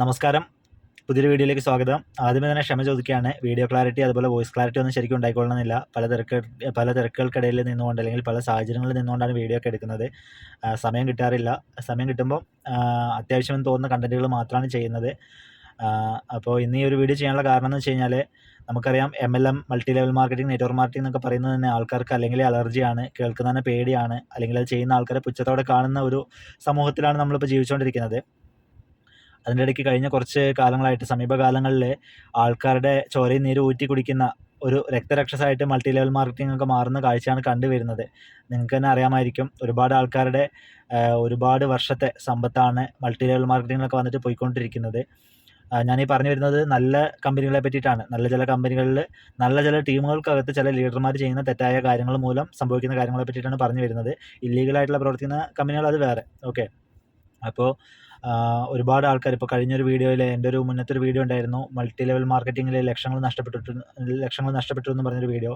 നമസ്കാരം. പുതിയൊരു വീഡിയോയിലേക്ക് സ്വാഗതം. ആദ്യമേ തന്നെ ക്ഷമ ചോദിക്കുകയാണ്. വീഡിയോ ക്ലാരിറ്റി അതുപോലെ വോയിസ് ക്ലാരിറ്റി ഒന്നും ശരിക്കും ഉണ്ടായിക്കൊള്ളണമെന്നില്ല പല തിരക്ക് പല തിരക്കുകൾക്കിടയിൽ നിന്നുകൊണ്ട് അല്ലെങ്കിൽ പല സാഹചര്യങ്ങളിൽ നിന്നുകൊണ്ടാണ് വീഡിയോ ഒക്കെ എടുക്കുന്നത്. സമയം കിട്ടാറില്ല. സമയം കിട്ടുമ്പോൾ അത്യാവശ്യമെന്ന് തോന്നുന്ന കണ്ടന്റുകൾ മാത്രമാണ് ചെയ്യുന്നത്. അപ്പോൾ ഇന്ന് ഈ ഒരു വീഡിയോ ചെയ്യാനുള്ള കാരണം എന്ന് വെച്ച് കഴിഞ്ഞാൽ നമുക്കറിയാം M L M multi level marketing network marketing എന്നൊക്കെ പറയുന്നത് തന്നെ ആൾക്കാർക്ക് അല്ലെങ്കിൽ അലർജിയാണ് കേൾക്കുന്നതിന് പേടിയാണ് അല്ലെങ്കിൽ അത് ചെയ്യുന്ന ആൾക്കാരെ പുച്ഛത്തോടെ കാണുന്ന ഒരു സമൂഹത്തിലാണ് നമ്മളിപ്പോൾ ജീവിച്ചുകൊണ്ടിരിക്കുന്നത്. അതിന്റെ ഇടയ്ക്ക് കഴിഞ്ഞ കുറച്ച് കാലങ്ങളായിട്ട് സമീപകാലങ്ങളിൽ ആൾക്കാരുടെ ചോരയും നീര് ഊറ്റി കുടിക്കുന്ന ഒരു രക്തരക്ഷസായിട്ട് മൾട്ടി ലെവൽ മാർക്കറ്റിംഗ് ഒക്കെ മാറുന്ന കാഴ്ചയാണ് കണ്ടുവരുന്നത്. നിങ്ങൾക്ക് തന്നെ അറിയാമായിരിക്കും ഒരുപാട് ആൾക്കാരുടെ ഒരുപാട് വർഷത്തെ സമ്പത്താണ് മൾട്ടി ലെവൽ മാർക്കറ്റിങ്ങിലൊക്കെ വന്നിട്ട് പോയിക്കൊണ്ടിരിക്കുന്നത്. ഞാൻ ഞാനീ പറഞ്ഞു വരുന്നത് നല്ല കമ്പനികളെ പറ്റിയിട്ടാണ്. നല്ല ചില കമ്പനികളിൽ നല്ല ചില ടീമുകൾക്കകത്ത് ചില ലീഡർമാർ ചെയ്യുന്ന തെറ്റായ കാര്യങ്ങൾ മൂലം സംഭവിക്കുന്ന കാര്യങ്ങളെ പറ്റിയിട്ടാണ് പറഞ്ഞു വരുന്നത്. ഇല്ലീഗലായിട്ടുള്ള പ്രവർത്തിക്കുന്ന കമ്പനികൾ അത് വേറെ. ഓക്കെ. അപ്പോൾ ഒരുപാട് ആൾക്കാർ ഇപ്പോൾ കഴിഞ്ഞൊരു വീഡിയോയിൽ എന്റെ ഒരു മുന്നത്തെ ഒരു വീഡിയോ ഉണ്ടായിരുന്നു. മൾട്ടി ലെവൽ മാർക്കറ്റിങ്ങിൽ ലക്ഷങ്ങൾ നഷ്ടപ്പെട്ടിട്ട് ലക്ഷങ്ങൾ നഷ്ടപ്പെട്ടു എന്ന് പറഞ്ഞൊരു വീഡിയോ.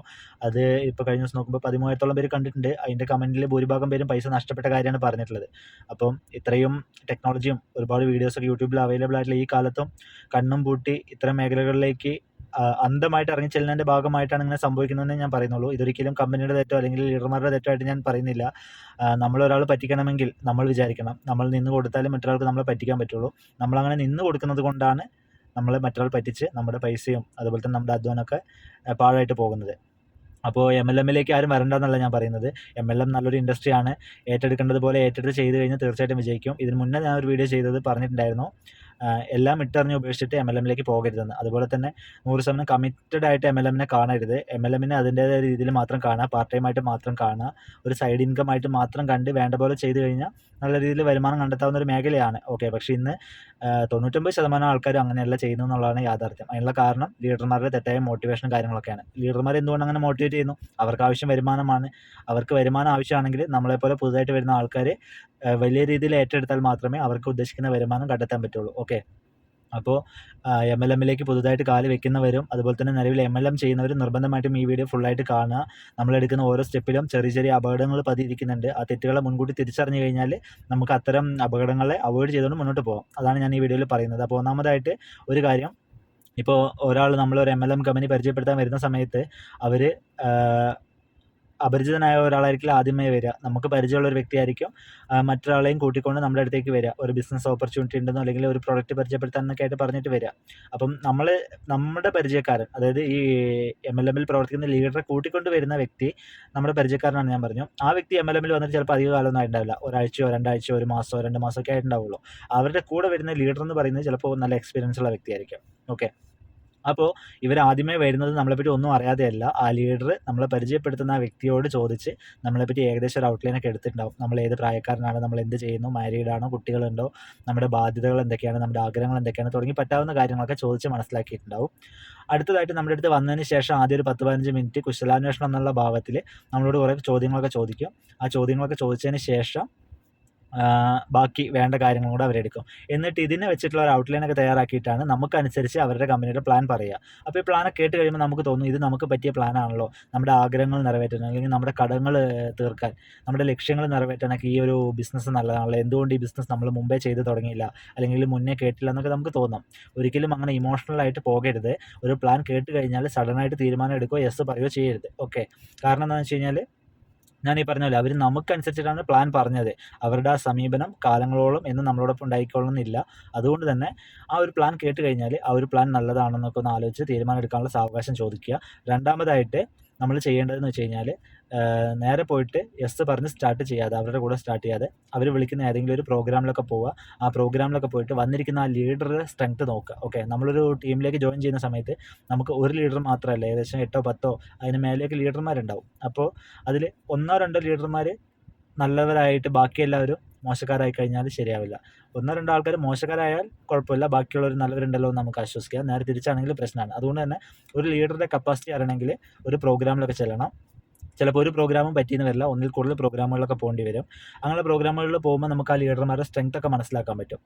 അത് ഇപ്പോൾ കഴിഞ്ഞ ദിവസം നോക്കുമ്പോൾ പതിമൂവായിരത്തോളം പേര് കണ്ടിട്ടുണ്ട്. അതിന്റെ കമന്റിൽ ഭൂരിഭാഗം പേരും പൈസ നഷ്ടപ്പെട്ട കാര്യമാണ് പറഞ്ഞിട്ടുള്ളത്. അപ്പം ഇത്രയും ടെക്നോളജിയും ഒരുപാട് വീഡിയോസൊക്കെ യൂട്യൂബിൽ അവൈലബിൾ ആയിട്ടുള്ള ഈ കാലത്തും കണ്ണും പൂട്ടി ഇത്തരം മേഖലകളിലേക്ക് അന്ധമായിട്ട് ഇറങ്ങി ചെല്ലുന്നതിന്റെ ഭാഗമായിട്ടാണ് ഇങ്ങനെ സംഭവിക്കുന്നതെന്ന് ഞാൻ പറയുന്നുള്ളൂ. ഇതൊരിക്കലും കമ്പനിയുടെ തെറ്റോ അല്ലെങ്കിൽ ലീഡർമാരുടെ തെറ്റോ ആയിട്ട് ഞാൻ പറയുന്നില്ല. ഒരാൾ പറ്റിക്കണമെങ്കിൽ നമ്മൾ വിചാരിക്കണം. നമ്മൾ നിന്ന് കൊടുത്താലും മറ്റൊരാൾക്ക് നമ്മളെ പറ്റിക്കാൻ പറ്റുള്ളൂ. നമ്മളങ്ങനെ നിന്ന് കൊടുക്കുന്നത് കൊണ്ടാണ് നമ്മളെ മറ്റൊരാൾ പറ്റിച്ച് നമ്മുടെ പൈസയും അതുപോലെ തന്നെ നമ്മുടെ അധ്വാനമൊക്കെ പാഴായിട്ട് പോകുന്നത്. അപ്പോൾ എം എൽ എമ്മിലേക്ക് ആരും വരണ്ടെന്നല്ല ഞാൻ പറയുന്നത്. എം എൽ എം നല്ലൊരു ഇൻഡസ്ട്രിയാണ്. ഏറ്റെടുക്കേണ്ടത് പോലെ ഏറ്റെടുത്ത് ചെയ്ത് കഴിഞ്ഞാൽ തീർച്ചയായിട്ടും വിജയിക്കും. ഇതിന് മുന്നേ ഞാൻ ഒരു വീഡിയോ ചെയ്തത് പറഞ്ഞിട്ടുണ്ടായിരുന്നു. എല്ലാം ഇട്ടറിഞ്ഞ് ഉപേക്ഷിച്ചിട്ട് എം എൽ എമ്മിലേക്ക് പോകരുതെന്ന്. അതുപോലെ തന്നെ നൂറ് ശതമാനം കമ്മിറ്റഡ് ആയിട്ട് എം എൽ എമ്മിനെ കാണരുത്. എം എൽ എമ്മിനെ അതിന്റേതായ രീതിയിൽ മാത്രം കാണുക പാർട്ട് ടൈം ആയിട്ട് മാത്രം കാണുക ഒരു സൈഡ് ഇൻകം ആയിട്ട് മാത്രം കണ്ട് വേണ്ട പോലെ ചെയ്തു കഴിഞ്ഞാൽ നല്ല രീതിയിൽ വരുമാനം കണ്ടെത്താവുന്ന ഒരു മേഖലയാണ്. ഓക്കെ പക്ഷേ ഇന്ന് തൊണ്ണൂറ്റൊമ്പത് ശതമാനം ആൾക്കാരും അങ്ങനെയല്ല ചെയ്യുന്നു എന്നുള്ളതാണ് യാഥാർത്ഥ്യം. അതിനുള്ള കാരണം ലീഡർമാരുടെ തെറ്റായ മോട്ടിവേഷനും കാര്യങ്ങളൊക്കെയാണ്. ലീഡർമാർ എന്തുകൊണ്ട് അങ്ങനെ മോട്ടിവേറ്റ് ചെയ്യുന്നു? അവർക്ക് ആവശ്യം വരുമാനമാണ്. അവർക്ക് വരുമാനം ആവശ്യമാണെങ്കിൽ നമ്മളെപ്പോലെ പുതുതായിട്ട് വരുന്ന ആൾക്കാർ വലിയ രീതിയിൽ ഏറ്റെടുത്താൽ മാത്രമേ അവർക്ക് ഉദ്ദേശിക്കുന്ന വരുമാനം കണ്ടെത്താൻ പറ്റുള്ളൂ. ഓക്കെ അപ്പോൾ എം എൽ എമ്മിലേക്ക് പുതുതായിട്ട് കാൽ വെക്കുന്നവരും അതുപോലെ തന്നെ നിലവിൽ എം എൽ എം ചെയ്യുന്നവരും നിർബന്ധമായിട്ടും ഈ വീഡിയോ ഫുള്ളായിട്ട് കാണുക. നമ്മളെടുക്കുന്ന ഓരോ സ്റ്റെപ്പിലും ചെറിയ ചെറിയ അപകടങ്ങൾ പതിയിരിക്കുന്നുണ്ട്. ആ തെറ്റുകളെ മുൻകൂട്ടി തിരിച്ചറിഞ്ഞു കഴിഞ്ഞാൽ നമുക്ക് അത്തരം അപകടങ്ങളെ അവോയ്ഡ് ചെയ്തുകൊണ്ട് മുന്നോട്ട് പോകാം അതാണ് ഞാൻ ഈ വീഡിയോയിൽ പറയുന്നത്. അപ്പോൾ ഒന്നാമതായിട്ട് ഒരു കാര്യം. ഇപ്പോൾ ഒരാൾ നമ്മളൊരു എം എൽ എം കമ്പനി പരിചയപ്പെടുത്താൻ വരുന്ന സമയത്ത് അവർ അപരിചിതനായ ഒരാളായിരിക്കില്ല ആദ്യമേ വരിക. നമുക്ക് പരിചയമുള്ള ഒരു വ്യക്തിയായിരിക്കും മറ്റൊരാളെയും കൂട്ടിക്കൊണ്ട് നമ്മുടെ അടുത്തേക്ക് വരിക. ഒരു ബിസിനസ് ഓപ്പർച്യൂണിറ്റി ഉണ്ടെന്നോ അല്ലെങ്കിൽ ഒരു പ്രൊഡക്റ്റ് പരിചയപ്പെടുത്താനൊക്കെ ആയിട്ട് പറഞ്ഞിട്ട് വരിക. അപ്പം നമ്മൾ നമ്മുടെ പരിചയക്കാരൻ അതായത് ഈ എം എൽ എമ്മിൽ പ്രവർത്തിക്കുന്ന ലീഡറെ കൂട്ടിക്കൊണ്ട് വരുന്ന വ്യക്തി നമ്മുടെ പരിചയക്കാരനാണ് ഞാൻ പറഞ്ഞു. ആ വ്യക്തി എം എൽ എമ്മിൽ വന്നിട്ട് ചിലപ്പോൾ അധിക കാലമൊന്നും ആയിട്ടുണ്ടാവില്ല. ഒരാഴ്ചയോ രണ്ടാഴ്ചയോ ഒരു മാസമോ രണ്ട് മാസമൊക്കെ ആയിട്ടുണ്ടാവുള്ളൂ. അവരുടെ കൂടെ വരുന്ന ലീഡർ എന്ന് പറയുന്നത് ചിലപ്പോൾ നല്ല എക്സ്പീരിയൻസ് ഉള്ള വ്യക്തിയായിരിക്കും. ഓക്കെ അപ്പോൾ ഇവർ ആദ്യമേ വരുന്നത് നമ്മളെപ്പറ്റി ഒന്നും അറിയാതെയല്ല. ആ ലീഡർ നമ്മളെ പരിചയപ്പെടുത്തുന്ന ആ വ്യക്തിയോട് ചോദിച്ച് നമ്മളെപ്പറ്റി ഏകദേശം ഒരു ഔട്ട്ലൈനൊക്കെ എടുത്തിട്ടുണ്ടാവും. നമ്മൾ ഏത് പ്രായക്കാരനാണ് നമ്മൾ എന്ത് ചെയ്യുന്നു മാരീഡാണോ കുട്ടികളുണ്ടോ നമ്മുടെ ബാധ്യതകൾ എന്തൊക്കെയാണ് നമ്മുടെ ആഗ്രഹങ്ങൾ എന്തൊക്കെയാണ് തുടങ്ങി പറ്റാവുന്ന കാര്യങ്ങളൊക്കെ ചോദിച്ച് മനസ്സിലാക്കിയിട്ടുണ്ടാവും. അടുത്തതായിട്ട് നമ്മുടെ അടുത്ത് വന്നതിന് ശേഷം ആദ്യം ഒരു പത്ത് പതിനഞ്ച് മിനിറ്റ് കുശലാന്വേഷണം എന്നുള്ള ഭാവത്തിൽ നമ്മളോട് കുറേ ചോദ്യങ്ങളൊക്കെ ചോദിക്കും. ആ ചോദ്യങ്ങളൊക്കെ ചോദിച്ചതിന് ശേഷം ബാക്കി വേണ്ട കാര്യങ്ങളും കൂടെ അവരെടുക്കും. എന്നിട്ട് ഇതിനെ വെച്ചിട്ടുള്ള ഒരു ഔട്ട്ലൈൻ ഒക്കെ തയ്യാറാക്കിയിട്ടാണ് നമുക്കനുസരിച്ച് അവരുടെ കമ്പനിയുടെ പ്ലാൻ പറയുക. അപ്പോൾ ഈ പ്ലാനൊക്കെ കേട്ട് കഴിയുമ്പോൾ നമുക്ക് തോന്നും ഇത് നമുക്ക് പറ്റിയ പ്ലാനാണല്ലോ നമ്മുടെ ആഗ്രഹങ്ങൾ നിറവേറ്റാൻ അല്ലെങ്കിൽ നമ്മുടെ കടങ്ങൾ തീർക്കാൻ. നമ്മുടെ ലക്ഷ്യങ്ങൾ നിറവേറ്റാനൊക്കെ ഈ ഒരു ബിസിനസ് നല്ലതാണല്ലോ. എന്തുകൊണ്ട് ഈ ബിസിനസ് നമ്മൾ മുമ്പേ ചെയ്ത് തുടങ്ങിയില്ല? അല്ലെങ്കിൽ മുന്നേ കേട്ടില്ല എന്നൊക്കെ നമുക്ക് തോന്നാം. ഒരിക്കലും അങ്ങനെ ഇമോഷണൽ ആയിട്ട് പോകരുത്. ഒരു പ്ലാൻ കേട്ട് കഴിഞ്ഞാൽ സഡനായിട്ട് തീരുമാനം എടുക്കുകയോ യെസ് പറയുകയോ ചെയ്യരുത്. ഓക്കെ കാരണം എന്താണെന്ന് വെച്ച് കഴിഞ്ഞാൽ ഞാൻ ഈ പറഞ്ഞ പോലെ അവർ നമുക്കനുസരിച്ചിട്ടാണ് പ്ലാൻ പറഞ്ഞത്. അവരുടെ ആ സമീപനം കാലങ്ങളോളം എന്ന് നമ്മളോടൊപ്പം ഉണ്ടായിക്കൊള്ളുന്നില്ല അതുകൊണ്ട് തന്നെ ആ ഒരു പ്ലാൻ കേട്ട് കഴിഞ്ഞാൽ ആ ഒരു പ്ലാൻ നല്ലതാണെന്നൊക്കെ ഒന്ന് ആലോചിച്ച് തീരുമാനം എടുക്കാനുള്ള സാവകാശം ചോദിക്കുക. രണ്ടാമതായിട്ട് നമ്മൾ ചെയ്യേണ്ടതെന്ന് വെച്ച് കഴിഞ്ഞാൽ നേരെ പോയിട്ട് എസ് പറഞ്ഞ് സ്റ്റാർട്ട് ചെയ്യാതെ അവരുടെ കൂടെ സ്റ്റാർട്ട് ചെയ്യാതെ അവർ വിളിക്കുന്ന ഏതെങ്കിലും ഒരു പ്രോഗ്രാമിലൊക്കെ പോവുക. ആ പ്രോഗ്രാമിലൊക്കെ പോയിട്ട് വന്നിരിക്കുന്ന ആ ലീഡറുടെ സ്ട്രെങ്ത് നോക്കുക. ഓക്കെ നമ്മളൊരു ടീമിലേക്ക് ജോയിൻ ചെയ്യുന്ന സമയത്ത് നമുക്ക് ഒരു ലീഡർ മാത്രമല്ല ഏകദേശം എട്ടോ പത്തോ അതിന് മേലേക്ക് ലീഡർമാരുണ്ടാവും അപ്പോൾ അതിൽ ഒന്നോ രണ്ടോ ലീഡർമാർ നല്ലവരായിട്ട് ബാക്കി എല്ലാവരും മോശക്കാരായി കഴിഞ്ഞാൽ ശരിയാവില്ല. ഒന്നോ രണ്ടോ ആൾക്കാർ മോശക്കാരായാൽ കുഴപ്പമില്ല ബാക്കിയുള്ളവർ നല്ലവരുണ്ടല്ലോ എന്ന് നമുക്ക് ആശ്വസിക്കാം. നേരെ തിരിച്ചാണെങ്കിൽ പ്രശ്നമാണ്. അതുകൊണ്ട് തന്നെ ഒരു ലീഡറുടെ കപ്പാസിറ്റി അറിയണമെങ്കിൽ ഒരു പ്രോഗ്രാമിലൊക്കെ ചെല്ലണം. ചിലപ്പോൾ ഒരു പ്രോഗ്രാമും പറ്റിയെന്ന് വരില്ല. ഒന്നിൽ കൂടുതൽ പ്രോഗ്രാമുകളൊക്കെ പോകേണ്ടി വരും. അങ്ങനെയുള്ള പ്രോഗ്രാമുകളിൽ പോകുമ്പോൾ നമുക്ക് ആ ലീഡർമാരുടെ സ്ട്രെങ്ത് ഒക്കെ മനസ്സിലാക്കാൻ പറ്റും.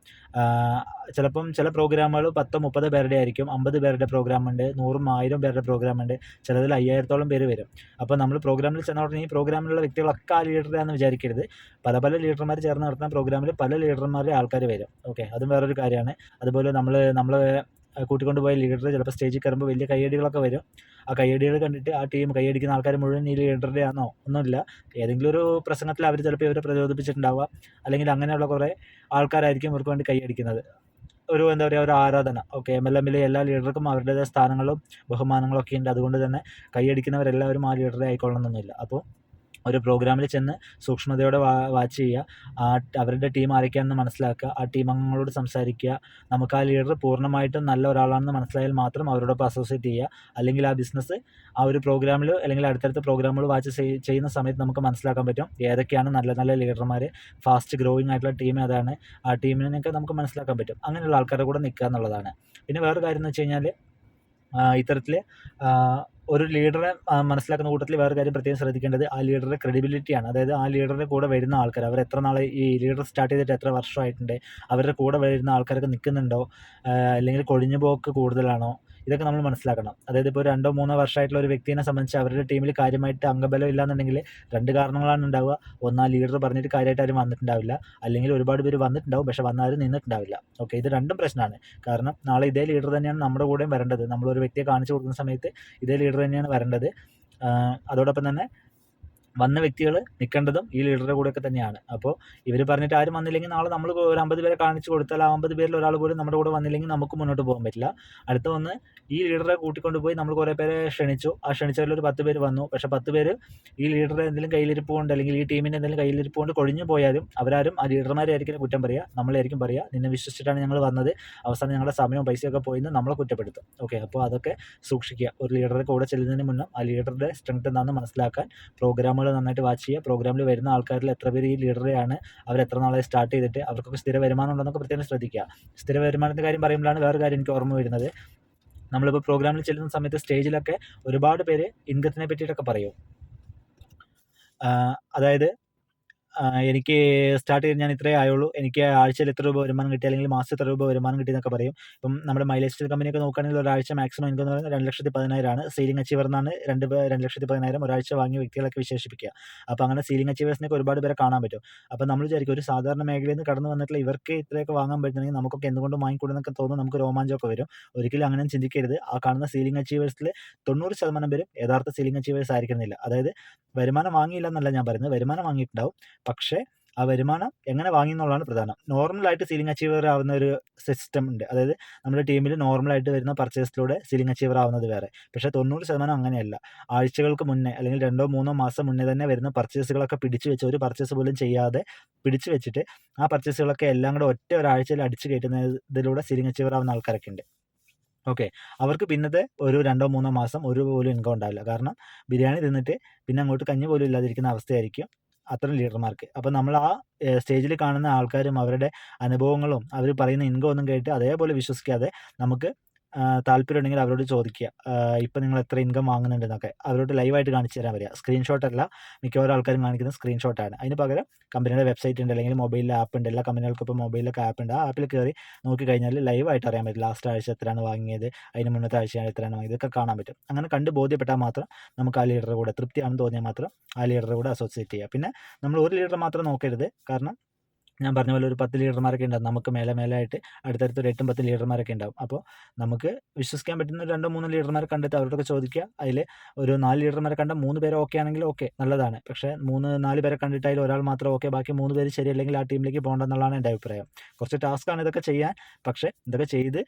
ചിലപ്പം ചില പ്രോഗ്രാമുകൾ പത്തോ മുപ്പത് പേരുടെ ആയിരിക്കും. അമ്പത് പേരുടെ പ്രോഗ്രാം ഉണ്ട് നൂറും ആയിരം പേരുടെ പ്രോഗ്രാം ഉണ്ട് ചിലതിൽ അയ്യായിരത്തോളം പേര് വരും. അപ്പോൾ നമ്മൾ പ്രോഗ്രാമിൽ ചെന്ന ഉടനെ ഈ പ്രോഗ്രാമിലുള്ള വ്യക്തികളൊക്കെ ആ ലീഡറാണെന്ന് വിചാരിക്കരുത്. പല പല ലീഡർമാർ ചേർന്ന് നടത്തുന്ന പ്രോഗ്രാമിൽ പല ലീഡർമാരുടെ ആൾക്കാർ വരും. ഓക്കെ അതും വേറൊരു കാര്യമാണ്. അതുപോലെ നമ്മൾ നമ്മൾ കൂട്ടിക്കൊണ്ട് പോയ ലീഡർ ചിലപ്പോൾ സ്റ്റേജിൽ കയറുമ്പോൾ വലിയ കയ്യടികളൊക്കെ വരും. ആ കയ്യടികൾ കണ്ടിട്ട് ആ ടീം കയ്യടിക്കുന്ന ആൾക്കാർ മുഴുവൻ ഈ ലീഡറുടെ ആണോ? ഒന്നുമില്ല. ഏതെങ്കിലും ഒരു പ്രസംഗത്തിൽ അവർ ചിലപ്പോൾ ഇവരെ പ്രചോദിപ്പിച്ചിട്ടുണ്ടാവുക അല്ലെങ്കിൽ അങ്ങനെയുള്ള കുറേ ആൾക്കാരായിരിക്കും ഇവർക്ക് വേണ്ടി കൈയടിക്കുന്നത് ഒരു എന്താ പറയുക ഒരു ആരാധന. ഓക്കെ എം എൽ എമ്മിലെ എല്ലാ ലീഡർക്കും അവരുടേതായ സ്ഥാനങ്ങളും ബഹുമാനങ്ങളും ഒക്കെ ഉണ്ട്. അതുകൊണ്ട് തന്നെ കൈയടിക്കുന്നവരെല്ലാവരും ആ ലീഡറെ ആയിക്കൊള്ളണമെന്നൊന്നുമില്ല അപ്പോൾ ഒരു പ്രോഗ്രാമിൽ ചെന്ന് സൂക്ഷ്മതയോടെ വാ വാച്ച് ചെയ്യുക. ആ അവരുടെ ടീം ആരൊക്കെയാണെന്ന് മനസ്സിലാക്കുക. ആ ടീം അംഗങ്ങളോട് സംസാരിക്കുക. നമുക്ക് ആ ലീഡർ പൂർണമായിട്ടും നല്ല ഒരാളാണെന്ന് മനസ്സിലായാൽ മാത്രം അവരോടൊപ്പം അസോസിയേറ്റ് ചെയ്യുക. അല്ലെങ്കിൽ ആ ബിസിനസ് ആ ഒരു പ്രോഗ്രാമിൽ അല്ലെങ്കിൽ അടുത്തടുത്ത പ്രോഗ്രാമുകൾ വാച്ച് ചെയ്യുന്ന സമയത്ത് നമുക്ക് മനസ്സിലാക്കാൻ പറ്റും ഏതൊക്കെയാണ് നല്ല നല്ല ലീഡർമാർ ഫാസ്റ്റ് ഗ്രോയിങ് ആയിട്ടുള്ള ടീം ഏതാണ് ആ ടീമിനൊക്കെ നമുക്ക് മനസ്സിലാക്കാൻ പറ്റും. അങ്ങനെയുള്ള ആൾക്കാരുടെ കൂടെ നിൽക്കുക എന്നുള്ളതാണ്. പിന്നെ വേറൊരു കാര്യം എന്ന് വെച്ച് കഴിഞ്ഞാൽ ഇത്തരത്തിൽ ഒരു ലീഡറെ മനസ്സിലാക്കുന്ന കൂട്ടത്തിൽ വേറെ കാര്യം പ്രത്യേകം ശ്രദ്ധിക്കേണ്ടത് ആ ലീഡറുടെ ക്രെഡിബിലിറ്റിയാണ് അതായത് ആ ലീഡറുടെ കൂടെ വരുന്ന ആൾക്കാർ അവർ എത്ര നാളെ ഈ ലീഡർ സ്റ്റാർട്ട് ചെയ്തിട്ട് എത്ര വർഷമായിട്ടുണ്ട് അവരുടെ കൂടെ വരുന്ന ആൾക്കാരൊക്കെ നിൽക്കുന്നുണ്ടോ അല്ലെങ്കിൽ കൊഴിഞ്ഞു പോക്ക് കൂടുതലാണോ ഇതൊക്കെ നമ്മൾ മനസ്സിലാക്കണം. അതായത് ഇപ്പോൾ രണ്ടോ മൂന്നോ വർഷമായിട്ടുള്ള ഒരു വ്യക്തിനെ സംബന്ധിച്ച് അവരുടെ ടീമിൽ കാര്യമായിട്ട് അംഗബലം ഇല്ലാന്നുണ്ടെങ്കിൽ രണ്ട് കാരണങ്ങളാണ് ഉണ്ടാവുക. ഒന്നാ ലീഡർ പറഞ്ഞിട്ട് കാര്യമായിട്ട് ആരും വന്നിട്ടുണ്ടാവില്ല. അല്ലെങ്കിൽ ഒരുപാട് പേര് വന്നിട്ടുണ്ടാവും. പക്ഷെ വന്നാലും നിന്നിട്ടുണ്ടാവില്ല. ഓക്കെ ഇത് രണ്ടും പ്രശ്നമാണ്. കാരണം നാളെ ഇതേ ലീഡർ തന്നെയാണ് നമ്മുടെ കൂടെയും വരേണ്ടത്. നമ്മളൊരു വ്യക്തിയെ കാണിച്ചു കൊടുക്കുന്ന സമയത്ത് ഇതേ ലീഡർ തന്നെയാണ് വരേണ്ടത്. അതോടൊപ്പം തന്നെ വന്ന വ്യക്തികൾ നിൽക്കേണ്ടതും ഈ ലീഡറുടെ കൂടെയൊക്കെ തന്നെയാണ്. അപ്പോൾ ഇവർ പറഞ്ഞിട്ട് ആരും വന്നില്ലെങ്കിൽ നാളെ നമ്മൾ ഒരു അമ്പത് പേരെ കാണിച്ചു കൊടുത്താൽ ആ അമ്പത് പേരിൽ ഒരാൾ പോലും നമ്മുടെ കൂടെ വന്നില്ലെങ്കിൽ നമുക്ക് മുന്നോട്ട് പോകാൻ പറ്റില്ല. അടുത്ത വന്ന് ഈ ലീഡറെ കൂട്ടിക്കൊണ്ട് പോയി നമ്മൾ കുറേ പേരെ ക്ഷണിച്ചു. ആ ക്ഷണിച്ചവരിൽ ഒരു പത്ത് പേര് വന്നു. പക്ഷേ പത്ത് പേര് ഈ ലീഡറെ എന്തെങ്കിലും കയ്യിലിരിപ്പ് കൊണ്ട് അല്ലെങ്കിൽ ഈ ടീമിനെ എന്തെങ്കിലും കയ്യിലിരിപ്പ് കൊണ്ട് കൊഴിഞ്ഞു പോയാലും അവരാരും ആ ലീഡർമാരെ ആയിരിക്കും കുറ്റം പറയുക നമ്മളായിരിക്കും പറയുക നിന്നെ വിശ്വസിച്ചിട്ടാണ് ഞങ്ങൾ വന്നത്. അവസാനം ഞങ്ങളുടെ സമയവും പൈസയൊക്കെ പോയിന്ന് നമ്മളെ കുറ്റപ്പെടുത്തും. ഓക്കെ. അപ്പോൾ അതൊക്കെ സൂക്ഷിക്കുക. ഒരു ലീഡറെ കൂടെ ചെല്ലുന്നതിന് മുന്നേ ആ ലീഡറുടെ സ്ട്രെങ്ത് എന്താണെന്ന് മനസ്സിലാക്കാൻ പ്രോഗ്രാമുകൾ നന്നായിട്ട് വാച്ച് ചെയ്യുക. പ്രോഗ്രാമിൽ വരുന്ന ആൾക്കാരിൽ എത്ര പേര് ഈ ലീഡറെയാണ് അവർ എത്ര നാളെ സ്റ്റാർട്ട് ചെയ്തിട്ട് അവർക്കൊക്കെ സ്ഥിര വരുമാനം ഉണ്ടെന്നൊക്കെ പ്രത്യേകം ശ്രദ്ധിക്കുക. സ്ഥിര വരുമാനത്തിന്റെ കാര്യം പറയുമ്പോഴാണ് വേറെ കാര്യം എനിക്ക് ഓർമ്മ വരുന്നത്. നമ്മളിപ്പോൾ പ്രോഗ്രാമിൽ ചെല്ലുന്ന സമയത്ത് സ്റ്റേജിലൊക്കെ ഒരുപാട് പേര് ഇൻകത്തിനെ പറ്റിയിട്ടൊക്കെ പറയും. അതായത് എനിക്ക് സ്റ്റാർട്ട് ചെയ്ത് ഞാൻ ഇത്രയേ ആയുള്ളൂ. എനിക്ക് ആഴ്ചയിൽ എത്ര രൂപ വരുമാനം കിട്ടി അല്ലെങ്കിൽ മാസം എത്ര രൂപ വരുമാനം കിട്ടി എന്നൊക്കെ പറയും. ഇപ്പം നമ്മുടെ മൈലേജ് കമ്പനിയൊക്കെ നോക്കുകയാണെങ്കിൽ ഒരാഴ്ച മാക്സിമം ഇൻകം എന്ന് രണ്ട് ലക്ഷത്തി പതിനായിരമാണ് സീലിംഗ് അച്ചീവർ എന്നാണ് രണ്ട് രണ്ട് ലക്ഷത്തി പതിനായിരം ഒരാഴ്ച വാങ്ങിയ വ്യക്തികളൊക്കെ വിശേഷിപ്പിക്കുക. അപ്പോൾ അങ്ങനെ സീലിംഗ് അച്ചീവേഴ്സിനൊക്കെ ഒരുപാട് പേരെ കാണാൻ പറ്റും. അപ്പോൾ നമ്മൾ വിചാരിക്കും ഒരു സാധാരണ മേഖലയിൽ നിന്ന് കടന്നു വന്നിട്ടുള്ള ഇവർക്ക് ഇത്രയൊക്കെ വാങ്ങാൻ പറ്റുന്നെങ്കിൽ നമുക്കൊക്കെ എന്തുകൊണ്ട് വാങ്ങിക്കൂടുന്നൊക്കെ തോന്നുന്നു നമുക്ക് രോമാഞ്ചമൊക്കെ വരും. ഒരിക്കലും അങ്ങനെ ചിന്തിക്കരുത്. ആ കാണുന്ന സീലിംഗ് അച്ചീവേഴ്സിൽ തൊണ്ണൂറ് ശതമാനം പേരും യഥാർത്ഥ സീലിംഗ് അച്ചീവേഴ്സ് ആയിരിക്കുന്നില്ല അതായത് വരുമാനം വാങ്ങിയില്ല എന്നല്ല ഞാൻ പറയുന്നത്. വരുമാനം വാങ്ങിയിട്ടുണ്ടാവും. പക്ഷേ ആ വരുമാനം എങ്ങനെ വാങ്ങി എന്നുള്ളതാണ് പ്രധാനം. നോർമലായിട്ട് സീലിംഗ് അച്ചീവർ ആവുന്ന ഒരു സിസ്റ്റം ഉണ്ട്. അതായത് നമ്മുടെ ടീമിൽ നോർമലായിട്ട് വരുന്ന പർച്ചേസിലൂടെ സീലിംഗ് അച്ചീവർ ആവുന്നത് വേറെ. പക്ഷേ തൊണ്ണൂറ് ശതമാനം അങ്ങനെയല്ല. ആഴ്ചകൾക്ക് മുന്നേ അല്ലെങ്കിൽ രണ്ടോ മൂന്നോ മാസം മുന്നേ തന്നെ വരുന്ന പർച്ചേസുകളൊക്കെ പിടിച്ചു വെച്ച് ഒരു പർച്ചേസ് പോലും ചെയ്യാതെ പിടിച്ചു വെച്ചിട്ട് ആ പർച്ചേസുകളൊക്കെ എല്ലാം കൂടെ ഒറ്റ ഒരാഴ്ചയിൽ അടിച്ചു കയറ്റുന്നതിലൂടെ സീലിംഗ് അച്ചീവർ ആവുന്ന ആൾക്കാരൊക്കെ ഉണ്ട്. ഓക്കെ അവർക്ക് പിന്നത്തെ ഒരു രണ്ടോ മൂന്നോ മാസം ഒരു പോലും ഇൻകം ഉണ്ടാവില്ല. കാരണം ബിരിയാണി തിന്നിട്ട് പിന്നെ അങ്ങോട്ട് കഞ്ഞി പോലും ഇല്ലാതിരിക്കുന്ന അവസ്ഥയായിരിക്കും. അത്തരം ലീഡർമാർക്ക്. അപ്പോൾ നമ്മൾ ആ സ്റ്റേജിൽ കാണുന്ന ആൾക്കാരും അവരുടെ അനുഭവങ്ങളും അവർ പറയുന്ന ഇൻകം ഒന്നും കേട്ട് അതേപോലെ വിശ്വസിക്കാതെ നമുക്ക് താല്പര്യം ഉണ്ടെങ്കിൽ അവരോട് ചോദിക്കുക. ഇപ്പം നിങ്ങൾ എത്ര ഇൻകം വാങ്ങുന്നുണ്ടെന്നൊക്കെ. അവരോട് ലൈവായിട്ട് കാണിച്ചു തരാൻ പറയുക സ്ക്രീൻഷോട്ട് അല്ല. മിക്കവാറും ആൾക്കാരും കാണിക്കുന്ന സ്ക്രീൻഷോട്ടാണ് അതിന് പകരം കമ്പനിയുടെ വെബ്സൈറ്റ് ഉണ്ട് അല്ലെങ്കിൽ മൊബൈലിൽ ആപ്പ് ഉണ്ട്. എല്ലാ കമ്പനികൾക്കും ഇപ്പോൾ മൊബൈലിലൊക്കെ ആപ്പ് ഉണ്ട്. ആ ആപ്പിൽ കയറി നോക്കി കഴിഞ്ഞാൽ ലൈവായിട്ട് അറിയാൻ പറ്റും. ലാസ്റ്റ് ആഴ്ച എത്രയാണ് വാങ്ങിയത്? അതിന് മുന്നത്തെ ആഴ്ചയാണ് എത്രയാണ് വാങ്ങിയത്? ഇതൊക്കെ കാണാൻ പറ്റും. അങ്ങനെ കണ്ട് ബോധ്യപ്പെട്ടാൽ മാത്രം നമുക്ക് ആ ലീഡറുടെ കൂടെ തൃപ്തിയാണെന്ന് തോന്നിയാൽ മാത്രം ആ ലീഡറുടെ കൂടെ അസോസിയേറ്റ് ചെയ്യുക. പിന്നെ നമ്മൾ ഒരു ലീഡർ മാത്രം നോക്കരുത്. കാരണം ഞാൻ പറഞ്ഞ പോലെ ഒരു പത്ത് ലീഡർമാരൊക്കെ ഉണ്ടാവും. നമുക്ക് മേലെ മേലായിട്ട് അടുത്തടുത്ത് ഒരു എട്ടും പത്ത് ലീഡർമാരൊക്കെ ഉണ്ടാവും. അപ്പോൾ നമുക്ക് വിശ്വസിക്കാൻ പറ്റുന്ന രണ്ടോ മൂന്നോ ലീഡർമാരെ കണ്ടിട്ട് അവരോടൊക്കെ ചോദിക്കുക. അതിൽ ഒരു നാല് ലീഡർമാരെ കണ്ട മൂന്ന് പേരെ ഓക്കെ ആണെങ്കിൽ ഓക്കെ നല്ലതാണ്. പക്ഷേ മൂന്ന് നാല് പേരെ കണ്ടിട്ട് ഒരാൾ മാത്രം ഓക്കെ ബാക്കി മൂന്ന് പേര് ശരിയല്ലെങ്കിൽ ആ ടീമിലേക്ക് പോകേണ്ടെന്നുള്ളതാണ് എന്റെ അഭിപ്രായം. കുറച്ച് ടാസ്ക്കാണ് ഇതൊക്കെ ചെയ്യാൻ. പക്ഷേ ഇതൊക്കെ ചെയ്ത്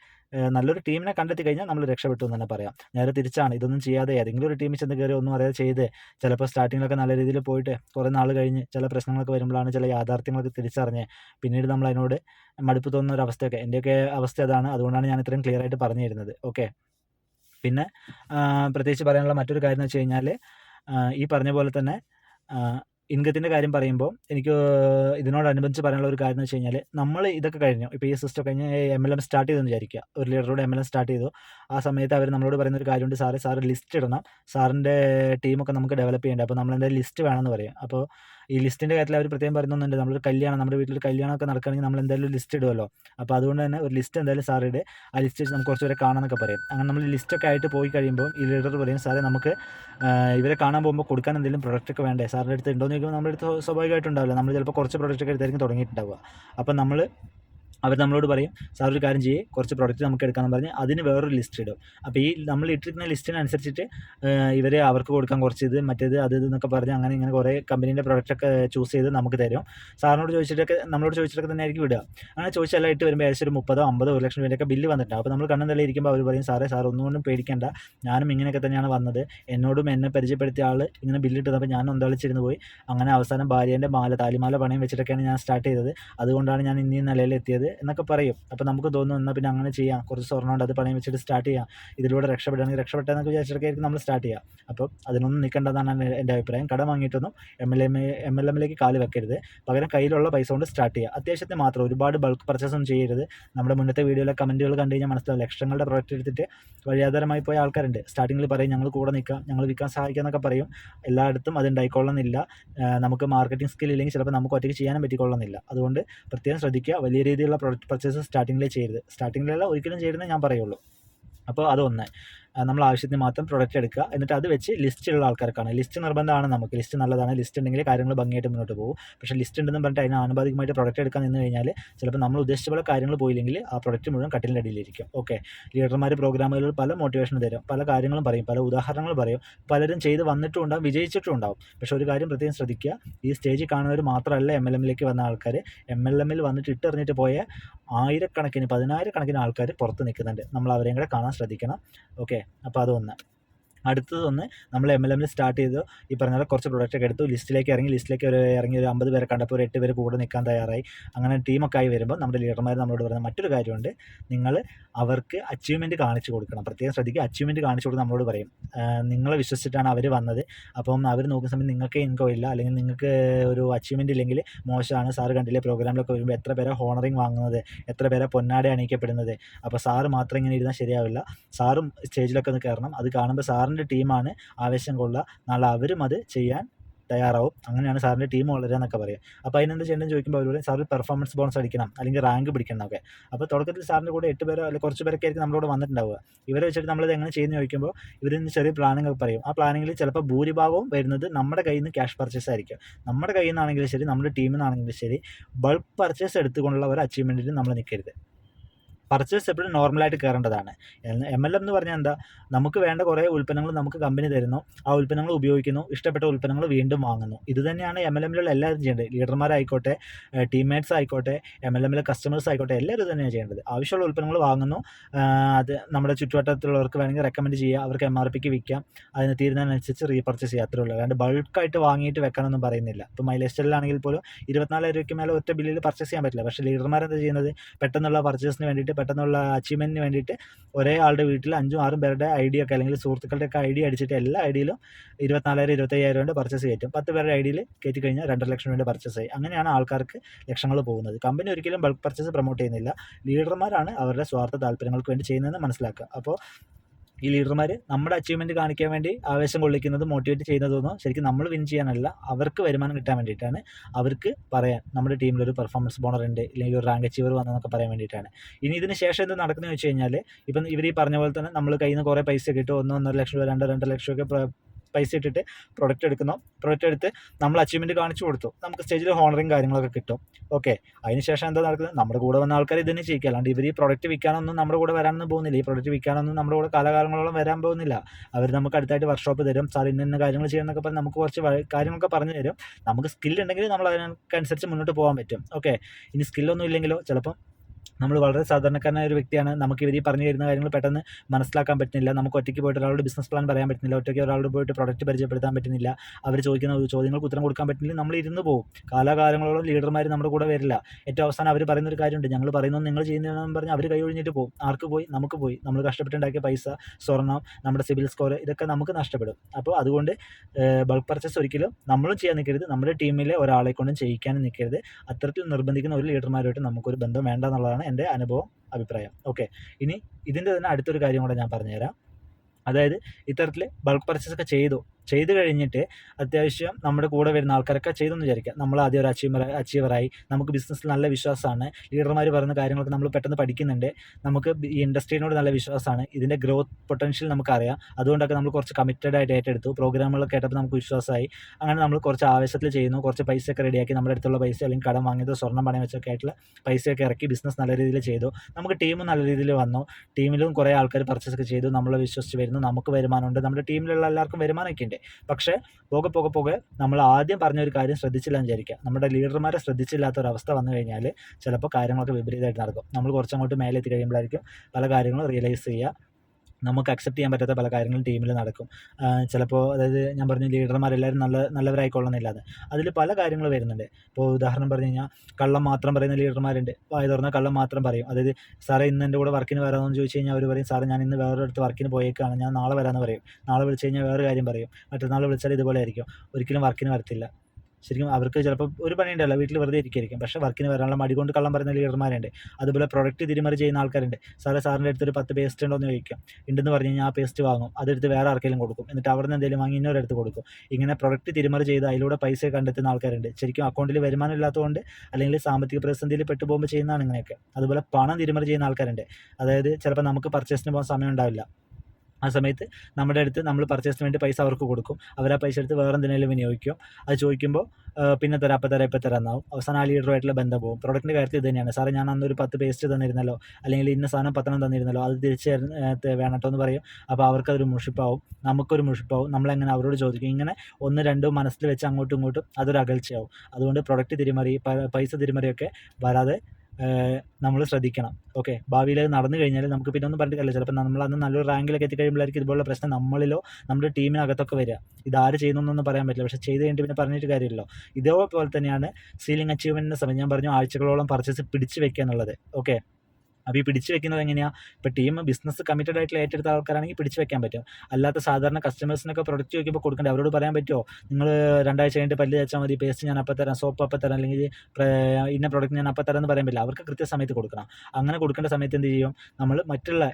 നല്ലൊരു ടീമിനെ കണ്ടെത്തി കഴിഞ്ഞാൽ നമ്മൾ രക്ഷപ്പെട്ടു എന്ന് തന്നെ പറയാം. നേരെ തിരിച്ചാണ്. ഇതൊന്നും ചെയ്യാതെ ഏതെങ്കിലും ഒരു ടീമിൽ ചെന്ന് കയറി ഒന്നും അറിയാതെ ചെയ്ത് ചിലപ്പോൾ സ്റ്റാർട്ടിങ്ങിലൊക്കെ നല്ല രീതിയിൽ പോയിട്ട് കുറേ നാൾ കഴിഞ്ഞ് ചില പ്രശ്നങ്ങളൊക്കെ വരുമ്പോഴാണ് ചില യാഥാർത്ഥ്യങ്ങളൊക്കെ തിരിച്ചറിഞ്ഞ് പിന്നീട് നമ്മൾ അതിനോട് മടുപ്പ് തോന്നുന്ന ഒരു അവസ്ഥയൊക്കെ എന്റെയൊക്കെ അവസ്ഥ അതാണ്. അതുകൊണ്ടാണ് ഞാൻ ഇത്രയും ക്ലിയർ ആയിട്ട് പറഞ്ഞു തരുന്നത്. ഓക്കെ പിന്നെ പ്രത്യേകിച്ച് പറയാനുള്ള മറ്റൊരു കാര്യം എന്ന് വെച്ച് കഴിഞ്ഞാൽ ഈ പറഞ്ഞ പോലെ തന്നെ ഇൻകത്തിന്റെ കാര്യം പറയുമ്പോൾ എനിക്ക് ഇതിനോടനുബന്ധിച്ച് പറയാനുള്ള ഒരു കാര്യം എന്ന് വെച്ച് കഴിഞ്ഞാൽ നമ്മൾ ഇതൊക്കെ കഴിഞ്ഞു. ഇപ്പോൾ ഈ സിസ്റ്റം കഴിഞ്ഞ് എം എൽ എം സ്റ്റാർട്ട് ചെയ്തെന്ന് വിചാരിക്കുക. ഒരു ലീഡറോട് എം എൽ എം സ്റ്റാർട്ട് ചെയ്തു. ആ സമയത്ത് അവർ നമ്മളോട് പറയുന്ന ഒരു കാര്യമുണ്ട്. സാറേ സാറ് ലിസ്റ്റ് ഇടണം. സാറിന്റെ ടീമൊക്കെ നമുക്ക് ഡെവലപ്പ് ചെയ്യേണ്ടത് അപ്പോൾ നമ്മളെന്തായാലും ലിസ്റ്റ് വേണമെന്ന് പറയും. അപ്പോൾ ഈ ലിസ്റ്റിന്റെ കാര്യത്തിൽ അവർ പ്രത്യേകം പറയുന്നുണ്ട് നമ്മളൊരു കല്യാണം നമ്മുടെ വീട്ടിൽ കല്യാണമൊക്കെ നടക്കുകയാണെങ്കിൽ നമ്മൾ എന്തായാലും ലിസ്റ്റ് ഇടുമല്ലോ അപ്പോൾ അതുകൊണ്ട് തന്നെ ഒരു ലിസ്റ്റ് എന്തായാലും സാറിടെ ആ ലിസ്റ്റ് വെച്ച് നമുക്ക് കുറച്ച് പേരെ കാണാമെന്നൊക്കെ പറയും. അങ്ങനെ നമ്മൾ ലിസ്റ്റൊക്കെ ആയിട്ട് പോയി കഴിയുമ്പോൾ ഈ ലീഡർ പറയും സാറേ നമുക്ക് ഇവരെ കാണാൻ പോകുമ്പോൾ കൊടുക്കാൻ എന്തെങ്കിലും പ്രൊഡക്റ്റ് ഒക്കെ വേണ്ടേ? സാറിന്റെ അടുത്ത് ഉണ്ടോ എന്ന് ചോദിക്കുമ്പോൾ നമ്മുടെ അടുത്ത് സ്വാഭാവികമായിട്ടുണ്ടാവില്ല നമ്മൾ ചിലപ്പോൾ കുറച്ച് പ്രൊഡക്റ്റ് ഒക്കെ എടുത്തായിരിക്കും തുടങ്ങിയിട്ടുണ്ടാവുക. അപ്പം നമ്മൾ അവർ നമ്മളോട് പറയും സാർ ഒരു കാര്യം ചെയ്യേ കുറച്ച് പ്രോഡക്റ്റ് നമുക്ക് എടുക്കാമെന്ന് പറഞ്ഞ് അതിന് വേറൊരു ലിസ്റ്റ് ഇടും. അപ്പോൾ ഈ നമ്മൾ ഇട്ടിരിക്കുന്ന ലിസ്റ്റിനനുസരിച്ചിട്ട് ഇവർ അവർക്ക് കൊടുക്കാൻ കുറച്ച് ഇത് മറ്റേത് അത് എന്നൊക്കെ പറഞ്ഞ് അങ്ങനെ ഇങ്ങനെ കുറേ കമ്പനീന്റെ പ്രൊഡക്റ്റൊക്കെ ചൂസ് ചെയ്ത് നമുക്ക് തരും. സാറിനോട് ചോദിച്ചിട്ടൊക്കെ നമ്മളോട് ചോദിച്ചിട്ടൊക്കെ തന്നെ ആയിരിക്കും വിടുക അങ്ങനെ ചോദിച്ചെല്ലാം ഇട്ട് വരുമ്പോൾ ഏകദേശം ഒരു മുപ്പതോ അമ്പതോ ഒരു ലക്ഷം രൂപയൊക്കെ ബില്ല് വന്നിട്ടുണ്ട് അപ്പോൾ നമ്മൾ തള്ളി ഇരിക്കുമ്പോൾ അവർ പറയും സാറേ സാർ ഒന്നുകൊണ്ടും പേടിക്കേണ്ട. ഞാനും ഇങ്ങനെയൊക്കെ തന്നെയാണ് വന്നത്. എന്നോടും എന്നെ പരിചയപ്പെടുത്തിയ ആൾ ഇങ്ങനെ ബില്ലിട്ട് തന്നപ്പോൾ ഞാൻ ഒന്നളിച്ചിരുന്ന് പോയി. അങ്ങനെ അവസാനം ഭാര്യേന്റെ മാല താലിമാല പണയം വെച്ചിട്ടൊക്കെയാണ് ഞാൻ സ്റ്റാർട്ട് ചെയ്തത്. അതുകൊണ്ടാണ് ഞാൻ ഇന്നീ നിലയിൽ എത്തിയത്. എന്നൊക്കെ പറയും. അപ്പോൾ നമുക്ക് തോന്നും എന്നാൽ പിന്നെ അങ്ങനെ ചെയ്യാം. കുറച്ച് സ്വർണം ഉണ്ട് അത് പണയം വെച്ചിട്ട് സ്റ്റാർട്ട് ചെയ്യാം. ഇതിലൂടെ രക്ഷപ്പെടുകയാണെങ്കിൽ രക്ഷപ്പെട്ടെന്നൊക്കെ വിചാരിച്ചിട്ടൊക്കെ നമ്മൾ സ്റ്റാർട്ട് ചെയ്യാം അപ്പോൾ അതിനൊന്നും നിൽക്കേണ്ടതാണ് എന്റെ- അഭിപ്രായം. കടം വാങ്ങിയിട്ടൊന്നും M L M M L എമ്മിലേക്ക് കാൽ വെക്കരുത്. പകരം കയ്യിലുള്ള പൈസ കൊണ്ട് സ്റ്റാർട്ട് ചെയ്യുക. അത്യാവശ്യത്തിന് മാത്രം. ഒരുപാട് ബൾക്ക് പർച്ചേസ് ചെയ്യരുത്. നമ്മുടെ മുന്നത്തെ വീഡിയോയിലെ കമന്റുകൾ കണ്ടു കഴിഞ്ഞാൽ മനസ്സിലാവും. ലക്ഷങ്ങളുടെ പ്രൊഡക്റ്റ് എടുത്തിട്ട് വഴിയാധാരമായി പോയ ആൾക്കാരുണ്ട്. സ്റ്റാർട്ടിങ്ങിൽ പറയും ഞങ്ങൾ കൂടെ നിൽക്കാം. ഞങ്ങൾ വിൽക്കാൻ സഹായിക്കാം എന്നൊക്കെ പറയും. എല്ലായിടത്തും അത് ഉണ്ടായിക്കൊള്ളുന്നില്ല. ആ, നമുക്ക് മാർക്കറ്റിംഗ് സ്കിൽ ഇല്ലെങ്കിൽ ചിലപ്പോൾ നമുക്ക് ഒറ്റയ്ക്ക് ചെയ്യാനും പറ്റിക്കൊള്ളുന്നില്ല. അതുകൊണ്ട് പ്രത്യേകം ശ്രദ്ധിക്കുക. വലിയ രീതിയിലുള്ള പ്രൊഡക്റ്റ് പർച്ചേസ് സ്റ്റാർട്ടിങ്ങിൽ ചെയ്യരുത്. സ്റ്റാർട്ടിങ്ങിലല്ല ഒരിക്കലും ചെയ്യരുതെന്ന് ഞാൻ പറയുള്ളൂ. അപ്പോൾ അതൊന്ന്. നമ്മൾ ആവശ്യത്തിന് മാത്രം പ്രൊഡക്റ്റ് എടുക്കുക. എന്നിട്ട് അത് വെച്ച് ലിസ്റ്റുള്ള ആൾക്കാർക്കാണ് ലിസ്റ്റ് നിർബന്ധമാണ് നമുക്ക്. ലിസ്റ്റ് നല്ലതാണ്. ലിസ്റ്റ് ഉണ്ടെങ്കിൽ കാര്യങ്ങൾ ഭംഗിയായിട്ട് മുന്നോട്ട് പോകും. പക്ഷേ ലിസ്റ്റ് ഉണ്ടെന്ന് പറഞ്ഞിട്ട് അതിന് ആനുപാതികമായിട്ട് പ്രൊഡക്റ്റ് എടുക്കാൻ നിന്ന് കഴിഞ്ഞാൽ ചിലപ്പോൾ നമ്മൾ ഉദ്ദേശിച്ച പോലെ കാര്യങ്ങൾ പോയില്ലെങ്കിൽ ആ പ്രൊഡക്റ്റ് മുഴുവൻ കട്ടിലിന്റെ അടിയിലിരിക്കും. ഓക്കെ ലീഡർമാർ പ്രോഗ്രാമുകളിൽ പല മോട്ടിവേഷൻ തരും. പല കാര്യങ്ങളും പറയും. പല ഉദാഹരണങ്ങൾ പറയും. പലരും ചെയ്ത് വന്നിട്ടും ഉണ്ടാവും വിജയിച്ചിട്ടും ഉണ്ടാവും പക്ഷേ ഒരു കാര്യം പ്രത്യേകം ശ്രദ്ധിക്കുക. ഈ സ്റ്റേജിൽ കാണുന്നവർ മാത്രമല്ല എം എൽ എമ്മിലേക്ക് വന്ന ആൾക്കാർ എം എൽ എമ്മിൽ വന്നിട്ട് ഇട്ടെറിഞ്ഞിട്ട് പോയ ആയിരക്കണക്കിന് പതിനായിരക്കണക്കിന് ആൾക്കാർ പുറത്ത് നിൽക്കുന്നുണ്ട്. നമ്മൾ അവരെയും കൂടെ കാണാൻ ശ്രദ്ധിക്കണം. ഓക്കെ അപ്പോൾ അതൊന്ന്. അടുത്തത് നമ്മൾ എം എൽ എമ്മിൽ സ്റ്റാർട്ട് ചെയ്തു ഈ പറഞ്ഞ കുറച്ച് പ്രൊഡക്റ്റ് ഒക്കെ എടുത്തു. ലിസ്റ്റിലേക്ക് ഇറങ്ങി ലിസ്റ്റിലേക്ക് ഒരു ഇറങ്ങി ഒരു അമ്പത് പേരെ കണ്ടപ്പോൾ ഒരു എട്ട് പേര് കൂടെ നിൽക്കാൻ തയ്യാറായി. അങ്ങനെ ടീമൊക്കെ ആയി വരുമ്പോൾ നമ്മുടെ ലീഡർമാർ നമ്മളോട് പറയുന്ന മറ്റൊരു കാര്യമുണ്ട്. നിങ്ങൾ അവർക്ക് അച്ചീവ്മെന്റ് കാണിച്ചു കൊടുക്കണം. പ്രത്യേകം ശ്രദ്ധിക്കുക അച്ചീവ്മെന്റ് കാണിച്ചു കൊടുത്ത് നമ്മളോട് പറയും. നിങ്ങളെ വിശ്വസിച്ചിട്ടാണ് അവർ വന്നത്. അപ്പം അവർ നോക്കുന്ന സമയത്ത് നിങ്ങൾക്ക് ഇൻകോ ഇല്ല അല്ലെങ്കിൽ നിങ്ങൾക്ക് ഒരു അച്ചീവ്മെന്റ് ഇല്ലെങ്കിൽ മോശമാണ്. സാറ് കണ്ടില്ലേ പ്രോഗ്രാമിലൊക്കെ വരുമ്പോൾ എത്ര പേരെ ഹോണറിങ് വാങ്ങുന്നത് എത്ര പേരെ പൊന്നാടെ അണിയിക്കപ്പെടുന്നത്. അപ്പോൾ സാറ് മാത്രം ഇങ്ങനെ ഇരുന്നാൽ ശരിയാവില്ല. സാറും സ്റ്റേജിലൊക്കെ ഒന്ന് കയറണം. അത് കാണുമ്പോൾ സാറിന്റെ ടീമാണ് ആവേശം കൊള്ളുക. നാളെ അവരും അത് ചെയ്യാൻ തയ്യാറാവും. അങ്ങനെയാണ് സാറിന്റെ ടീം വളരുക എന്നൊക്കെ പറയും അപ്പോൾ അതിനെന്ത് ചെയ്യണമെന്ന് ചോദിക്കുമ്പോൾ അവരോട് സാർ പെർഫോമൻസ് ബോണസ് അടിക്കണം അല്ലെങ്കിൽ റാങ്ക് പിടിക്കണം എന്നൊക്കെ അപ്പോൾ തുടക്കത്തിൽ സാറിന്റെ കൂടെ എട്ട് പേരോ അല്ലെങ്കിൽ കുറച്ച് പേരൊക്കെ ആയിരിക്കും നമ്മളോട് വന്നിട്ടുണ്ടാവുക. ഇവരെ വെച്ചിട്ട് നമ്മളിത് എങ്ങനെ ചെയ്യുന്ന ചോദിക്കുമ്പോൾ ഇവരിന്ന് ചെറിയ പ്ലാനിങ് ഒക്കെ പറയും. ആ പ്ലാനിങ്ങിൽ ചിലപ്പോൾ ഭൂരിഭാഗവും വരുന്നത് നമ്മുടെ കയ്യിൽ നിന്ന് ക്യാഷ് പർച്ചേസ് ആയിരിക്കും. നമ്മുടെ കയ്യിൽ നിന്നാണെങ്കിലും ശരി നമ്മുടെ ടീമിൽ നിന്നാണെങ്കിലും ശരി ബൾക്ക് പർച്ചേസ് എടുത്തുകൊണ്ടുള്ള ഒരു അച്ചീവ്മെന്റിൽ നമ്മൾ നിൽക്കരുത്. പർച്ചേസ് എപ്പോഴും നോർമലായിട്ട് കയറേണ്ടതാണ് എം എൽ എം എന്ന് പറഞ്ഞാൽ എന്താ? നമുക്ക് വേണ്ട കുറേ ഉൽപ്പന്നങ്ങൾ നമുക്ക് കമ്പനി തരുന്നു. ആ ഉൽപ്പന്നങ്ങൾ ഉപയോഗിക്കുന്നു. ഇഷ്ടപ്പെട്ട ഉൽപ്പന്നങ്ങൾ വീണ്ടും വാങ്ങുന്നു. ഇത് തന്നെയാണ് എം എൽ എമ്മിലുള്ള എല്ലാവരും ചെയ്യേണ്ടത്. ലീഡർമാരായിക്കോട്ടെ ടീംമേറ്റ്സ് ആയിക്കോട്ടെ എം എൽ എമ്മിലെ കസ്റ്റമേഴ്സ് ആയിക്കോട്ടെ എല്ലാവരും തന്നെയാണ് ചെയ്യേണ്ടത്. ആവശ്യമുള്ള ഉൽപ്പന്നങ്ങൾ വാങ്ങുന്നു. അത് നമ്മുടെ ചുറ്റുവട്ടത്തിലുള്ളവർക്ക് വേണമെങ്കിൽ റെക്കമെൻഡ് ചെയ്യുക അവർക്ക് എം ആർ പിക്ക് വിൽക്കാം. അതിന് തീരുന്നതിനനുസരിച്ച് റീപർച്ചേസ് ചെയ്യുക അത്രേ ഉള്ളൂ. അല്ലാണ്ട് ബൾക്കായിട്ട് വാങ്ങിയിട്ട് വെക്കണമെന്നും പറയുന്നില്ല. ഇപ്പോൾ മൈലേജ് പോലും ഇരുപത്തിനാലായിരം രൂപയ്ക്ക് മേലെ ഒറ്റ ബില്ലിൽ പർച്ചേസ് ചെയ്യാൻ പറ്റില്ല. പക്ഷേ ലീഡർമാർ എന്താ ചെയ്യുന്നത്? പെട്ടെന്നുള്ള പർച്ചേസിന് വേണ്ടിയിട്ട് പെട്ടെന്നുള്ള അച്ചീവ്മെന്റിന് വേണ്ടിയിട്ട് ഒരേ ആളുടെ വീട്ടിൽ അഞ്ചും ആറും പേരുടെ ഐ ഡി ഒക്കെ അല്ലെങ്കിൽ സുഹൃത്തുക്കളുടെ ഒക്കെ ഐ ഡി അടിച്ചിട്ട് എല്ലാ ഐ ഡിയിലും ഇരുപത്തിനാലായിരം ഇരുപത്തയ്യായിരം രൂപ പർച്ചേസ് കയറ്റും. പത്ത് പേരുടെ ഐ ഡിയിൽ കയറ്റി കഴിഞ്ഞാൽ രണ്ടര ലക്ഷം രൂപ പർച്ചേസ് ആയി. അങ്ങനെയാണ് ആൾക്കാർക്ക് ലക്ഷങ്ങൾ പോകുന്നത്. കമ്പനി ഒരിക്കലും ബൾക്ക് പർച്ചേസ് പ്രൊമോട്ട് ചെയ്യുന്നില്ല. ലീഡർമാരാണ് അവരുടെ സ്വാർത്ഥ താല്പര്യങ്ങൾക്ക് വേണ്ടി ചെയ്യുന്നതെന്ന് മനസ്സിലാക്കുക. അപ്പോൾ ഈ ലീഡർമാർ നമ്മുടെ അച്ചീവ്മെന്റ് കാണിക്കാൻ വേണ്ടി ആവേശം കൊള്ളിക്കുന്നത് മോട്ടിവേറ്റ് ചെയ്യുന്നതൊന്നും ശരിക്കും നമ്മൾ വിൻ ചെയ്യാനല്ല അവർക്ക് വരുമാനം കിട്ടാൻ വേണ്ടിയിട്ടാണ് അവർക്ക് പറയാൻ നമ്മുടെ ടീമിൽ ഒരു പെർഫോമൻസ് ബോണർ ഉണ്ട് ഇല്ലെങ്കിൽ ഒരു റാങ്ക് അച്ചീവർ വന്നതെന്നൊക്കെ പറയാൻ വേണ്ടിയിട്ടാണ്. ഇനി ഇതിന് ശേഷം എന്ത് നടക്കുന്നത് വെച്ച് കഴിഞ്ഞാൽ ഇപ്പം ഇവർ ഈ പറഞ്ഞ പോലെ തന്നെ നമ്മൾ കയ്യിൽ നിന്ന് കുറേ പൈസ കിട്ടും ഒന്ന് ഒന്നര ലക്ഷം രണ്ട് രണ്ട് ലക്ഷം ഒക്കെ പ്ര- പൈസ ഇട്ടിട്ട് പ്രൊഡക്റ്റ് എടുക്കുന്നു. പ്രൊഡക്റ്റ് എടുത്ത് നമ്മൾ അച്ചീവ്മെന്റ് കാണിച്ചു കൊടുത്തു. നമുക്ക് സ്റ്റേജിൽ ഹോണറിങ് കാര്യങ്ങളൊക്കെ കിട്ടും. ഓക്കെ അതിനുശേഷം എന്താ നടക്കുന്നത്? നമ്മുടെ കൂടെ വന്ന ആൾക്കാർ ഇതിനെ ചെയ്യിക്കുക. അല്ലാണ്ട് ഇവർ ഈ പ്രൊഡക്റ്റ് വിൽക്കാനൊന്നും നമ്മുടെ കൂടെ വരാനൊന്നും പോകുന്നില്ല. ഈ പ്രൊഡക്റ്റ് വിൽക്കാനൊന്നും നമ്മുടെ കൂടെ കാലകാലങ്ങളോളം വരാൻ പോകുന്നില്ല. അവർ നമുക്ക് അടുത്തായിട്ട് വർക്ക്ഷോപ്പ് തരും. സാർ ഇന്ന ഇന്ന കാര്യങ്ങൾ ചെയ്യണമെന്നൊക്കെ പറഞ്ഞ് നമുക്ക് കുറച്ച് കാര്യങ്ങളൊക്കെ പറഞ്ഞു തരും. നമുക്ക് സ്കിൽ ഉണ്ടെങ്കിൽ നമ്മൾ അതിനനുസരിച്ച് മുന്നോട്ട് പോകാൻ പറ്റും. ഓക്കെ ഇനി സ്കില്ലൊന്നും ഇല്ലെങ്കിലോ? ചിലപ്പം നമ്മൾ വളരെ സാധാരണക്കാരനായ ഒരു വ്യക്തിയാണ്. നമുക്ക് ഇവർ ഈ പറഞ്ഞു തരുന്ന കാര്യങ്ങൾ പെട്ടെന്ന് മനസ്സിലാക്കാൻ പറ്റുന്നില്ല. നമുക്ക് ഒറ്റയ്ക്ക് പോയിട്ട് ഒരാളോട് ബിസിനസ് പ്ലാൻ പറയാൻ പറ്റുന്നില്ല. ഒറ്റയ്ക്ക് ഒരാളോട് പോയിട്ട് പ്രൊഡക്റ്റ് പരിചയപ്പെടുത്താൻ പറ്റുന്നില്ല. അവർ ചോദിക്കുന്ന ചോദ്യങ്ങൾക്ക് ഉത്തരം കൊടുക്കാൻ പറ്റുന്നില്ല. നമ്മൾ ഇരുന്ന് പോകും. കാലാകാലങ്ങളോളം ലീഡർമാർ നമ്മുടെ കൂടെ വരില്ല. ഏറ്റവും അവസാനം അവർ പറയുന്ന ഒരു കാര്യമുണ്ട്. ഞങ്ങൾ പറയുന്നത് നിങ്ങൾ ചെയ്യുന്നതെന്ന് പറഞ്ഞ് അവർ കൈ ഒഴിഞ്ഞിട്ട് പോകും. ആർക്ക് പോയി? നമുക്ക് പോയി. നമ്മൾ കഷ്ടപ്പെട്ടുണ്ടാക്കിയ പൈസ സ്വർണം നമ്മുടെ സിവിൽ സ്കോർ ഇതൊക്കെ നമുക്ക് നഷ്ടപ്പെടും. അപ്പോൾ അതുകൊണ്ട് ബൾക്ക് പർച്ചേസ് ഒരിക്കലും നമ്മളും ചെയ്യാൻ നിൽക്കരുത്. നമ്മുടെ ടീമിലെ ഒരാളെ കൊണ്ടും ചെയ്യിക്കാനും നിൽക്കരുത്. അത്തരത്തിൽ നിർബന്ധിക്കുന്ന ഒരു ലീഡർമാരുമായിട്ട് നമുക്കൊരു ബന്ധം വേണ്ട എന്നുള്ളതാണ് എന്റെ അനുഭവം അഭിപ്രായം. ഓക്കെ ഇനി ഇതിന്റെ തന്നെ അടുത്തൊരു കാര്യം കൂടെ ഞാൻ പറഞ്ഞുതരാം. അതായത് ഇത്തരത്തിൽ ബൾക്ക് പർച്ചേസ് ഒക്കെ ചെയ്തു. ചെയ്ത് കഴിഞ്ഞിട്ട് അത്യാവശ്യം നമ്മുടെ കൂടെ വരുന്ന ആൾക്കാരൊക്കെ ചെയ്തെന്ന് വിചാരിക്കുക. നമ്മൾ ആദ്യം ഒരു അച്ചീവർ അച്ചീവറായി നമുക്ക് ബിസിനസ്സിൽ നല്ല വിശ്വാസമാണ്. ലീഡർമാർ പറയുന്ന കാര്യങ്ങളൊക്കെ നമ്മൾ പെട്ടെന്ന് പഠിക്കുന്നുണ്ട്. നമുക്ക് ഈ ഇൻഡസ്ട്രീനോട് നല്ല വിശ്വാസമാണ്. ഇതിന്റെ ഗ്രോത്ത് പൊട്ടൻഷ്യൽ നമുക്കറിയാം. അതുകൊണ്ടൊക്കെ നമ്മൾ കുറച്ച് കമ്മിറ്റഡ് ആയിട്ട് ഏറ്റെടുത്തു. പ്രോഗ്രാമുകളൊക്കെ കേട്ടപ്പോൾ നമുക്ക് വിശ്വാസമായി. അങ്ങനെ നമ്മൾ കുറച്ച് ആവശ്യത്തിൽ ചെയ്യുന്നു. കുറച്ച് പൈസയൊക്കെ റെഡിയാക്കി നമ്മുടെ അടുത്തുള്ള പൈസ അല്ലെങ്കിൽ കടം വാങ്ങിയത് സ്വർണം പണയം വെച്ചൊക്കെ ആയിട്ടുള്ള പൈസയൊക്കെ ഇറക്കി ബിസിനസ് നല്ല രീതിയിൽ ചെയ്തു. നമുക്ക് ടീം നല്ല രീതിയിൽ വന്നു. ടീമിലും കുറേ ആൾക്കാർ പർച്ചേസ് ഒക്കെ ചെയ്തു. നമ്മളെ വിശ്വസിച്ച് വരുന്നു. നമുക്ക് വരുമാനമുണ്ട്. നമ്മുടെ ടീമിലുള്ള എല്ലാവർക്കും വരുമാനമൊക്കെ ഉണ്ട്. പക്ഷേ പോകെ പോകെ പോകെ നമ്മൾ ആദ്യം പറഞ്ഞ ഒരു കാര്യം ശ്രദ്ധിച്ചില്ല എന്ന് വിചാരിക്കുക. നമ്മുടെ ലീഡർമാരെ ശ്രദ്ധിച്ചില്ലാത്ത ഒരു അവസ്ഥ വന്നു കഴിഞ്ഞാൽ ചിലപ്പോൾ കാര്യങ്ങളൊക്കെ വിപരീതമായിട്ട് നടക്കും. നമ്മൾ കുറച്ചങ്ങോട്ട് മേലെ എത്തി കഴിയുമ്പോഴായിരിക്കും പല കാര്യങ്ങളും റിയലൈസ് ചെയ്യുക. നമുക്ക് അക്സെപ്റ്റ് ചെയ്യാൻ പറ്റാത്ത പല കാര്യങ്ങളും ടീമിൽ നടക്കും. ചിലപ്പോൾ അതായത് ഞാൻ പറഞ്ഞു ലീഡർമാരെല്ലാവരും നല്ല നല്ലവരായിക്കൊള്ളുന്നില്ല അത് അതിൽ പല കാര്യങ്ങൾ വരുന്നുണ്ട്. ഇപ്പോൾ ഉദാഹരണം പറഞ്ഞു കഴിഞ്ഞാൽ കള്ളം മാത്രം പറയുന്ന ലീഡർമാരുണ്ട്. വായ തുറന്നാൽ കള്ളം മാത്രം പറയും. അതായത് സാറേ ഇന്ന് എന്റെ കൂടെ വർക്കിന് വരാമെന്ന് ചോദിച്ചു കഴിഞ്ഞാൽ അവർ പറയും സാറേ ഞാൻ ഇന്ന് വേറൊരു അടുത്ത് വർക്കിന് പോയേക്കാണ്. ഞാൻ നാളെ വരാമെന്ന് പറയും. നാളെ വിളിച്ചു കഴിഞ്ഞാൽ വേറെ കാര്യം പറയും. മറ്റന്നാൾ വിളിച്ചാൽ ഇതുപോലെ ആയിരിക്കും. ഒരിക്കലും വർക്കിന് വരത്തില്ല. ശരിക്കും അവർക്ക് ചിലപ്പോൾ ഒരു പണി ഉണ്ടല്ലോ വീട്ടിൽ വെറുതെ ഇരിക്കുകയായിരിക്കും പക്ഷേ വർക്കിന് വരാനുള്ള മടി കൊണ്ട് കള്ളം പറയുന്ന ലീഡർമാരുണ്ട്. അതുപോലെ പ്രൊഡക്റ്റ് തിരിമറി ചെയ്യുന്ന ആൾക്കാരുണ്ട്. സാറേ സാറിന്റെ അടുത്തൊരു പത്ത് പേസ്റ്റ് ഉണ്ടോ എന്ന് ചോദിക്കാം. ഉണ്ടെന്ന് പറഞ്ഞു കഴിഞ്ഞാൽ ആ പേസ്റ്റ് വാങ്ങും. അതെടുത്ത് വേറെ ആർക്കെങ്കിലും കൊടുക്കും. എന്നിട്ട് അവിടെ നിന്ന് എന്തെങ്കിലും വാങ്ങി ഇന്നൊരു കൊടുക്കും. ഇങ്ങനെ പ്രൊഡക്റ്റ് തിരിമറി ചെയ്ത് അതിലൂടെ പൈസ കണ്ടെത്തുന്ന ആൾക്കാരുണ്ട്. ശരിക്കും അക്കൗണ്ടിൽ വരുമാനം ഇല്ലാത്തതുകൊണ്ട് അല്ലെങ്കിൽ സാമ്പത്തിക പ്രതിസന്ധിയിൽ പെട്ടുപോകുമ്പോൾ ചെയ്യുന്നതാണ് ഇങ്ങനെയൊക്കെ. അതുപോലെ പണം തിരിമറി ചെയ്യുന്ന ആൾക്കാരുണ്ട്. അതായത് ചിലപ്പോൾ നമുക്ക് പർച്ചേസിന് പോകാൻ സമയം ഉണ്ടാവില്ല. ആ സമയത്ത് നമ്മുടെ അടുത്ത് നമ്മൾ പർച്ചേസിന് വേണ്ടി പൈസ അവർക്ക് കൊടുക്കും. അവർ ആ പൈസ എടുത്ത് വേറെ എന്തിനേലും വിനിയോഗിക്കും. അത് ചോദിക്കുമ്പോൾ പിന്നെ തരാം അപ്പം തരാം ഇപ്പം തരാം എന്നാവും അവസാനം ആ ലീഡറുമായിട്ടുള്ള ബന്ധം പോകും. പ്രൊഡക്റ്റിന്റെ കാര്യത്തിൽ ഇത് തന്നെയാണ്. സാറേ ഞാൻ അന്നൊരു പത്ത് പേസ്റ്റ് തന്നിരുന്നല്ലോ. അല്ലെങ്കിൽ ഇന്ന സാധനം പത്തെണ്ണം തന്നിരുന്നല്ലോ. അത് തിരിച്ച് വേണട്ടോ എന്ന് പറയും. അപ്പോൾ അവർക്കതൊരു മുഷിപ്പാവും. നമുക്കൊരു മുഷിപ്പാവും. നമ്മളെങ്ങനെ അവരോട് ചോദിക്കും. ഇങ്ങനെ ഒന്ന് രണ്ടും മനസ്സിൽ വെച്ച് അങ്ങോട്ടും ഇങ്ങോട്ടും അതൊരു അകൽച്ചയാവും. അതുകൊണ്ട് പ്രൊഡക്റ്റ് തിരിമറി പൈസ തിരിമറിയൊക്കെ വരാതെ നമ്മൾ ശ്രദ്ധിക്കണം. ഓക്കെ? ഭാവിയിൽ നടന്നു കഴിഞ്ഞാൽ നമുക്ക് പിന്നെ ഒന്നും പറഞ്ഞിട്ട് ചിലപ്പോൾ നമ്മൾ അന്ന് നല്ലൊരു റാങ്കിലൊക്കെ എത്തിക്കഴിയുമ്പോഴായിരിക്കും ഇതുപോലുള്ള പ്രശ്നം നമ്മളിലോ നമ്മുടെ ടീമിനകത്തൊക്കെ വരിക. ഇതാര് ചെയ്യുന്നു എന്നൊന്നും പറയാൻ പറ്റില്ല. പക്ഷേ ചെയ്ത് കഴിഞ്ഞിട്ട് പിന്നെ പറഞ്ഞിട്ട് കാര്യമില്ലല്ലോ. ഇതേപോലെ തന്നെയാണ് സീലിംഗ് അച്ചീവ്മെന്റിന്റെ സമയം. ഞാൻ പറഞ്ഞു ആഴ്ചകളോളം പർച്ചേസ് പിടിച്ച് വെക്കുക എന്നുള്ളത്. ഓക്കെ? അപ്പോൾ ഈ പിടിച്ചു വെക്കുന്നത് എങ്ങനെയാണ് ഇപ്പോൾ ടീം ബിസിനസ് കമ്മിറ്റഡ് ആയിട്ടുള്ള ഏറ്റെടുത്ത ആൾക്കാരാണെങ്കിൽ പിടിച്ചു വെക്കാൻ പറ്റും. അല്ലാത്ത സാധാരണ കസ്റ്റമേഴ്സിനൊക്കെ പ്രൊഡക്റ്റ് ചോദിക്കുമ്പോൾ കൊടുക്കേണ്ട? അവരോട് പറയാൻ പറ്റുമോ നിങ്ങൾ രണ്ടാഴ്ച കഴിഞ്ഞിട്ട് പല്ല് തേച്ചാൽ മതി പേസ്റ്റ് ഞാൻ അപ്പം തരാം സോപ്പ് അപ്പം തരാം അല്ലെങ്കിൽ ഇന്ന പ്രൊഡക്റ്റ് ഞാൻ അപ്പം തരാം എന്ന് പറയാൻ പറ്റില്ല. അവർക്ക് കൃത്യസമയത്ത് കൊടുക്കണം. അങ്ങനെ കൊടുക്കേണ്ട സമയത്ത് എന്ത് ചെയ്യും? നമ്മൾ മറ്റുള്ള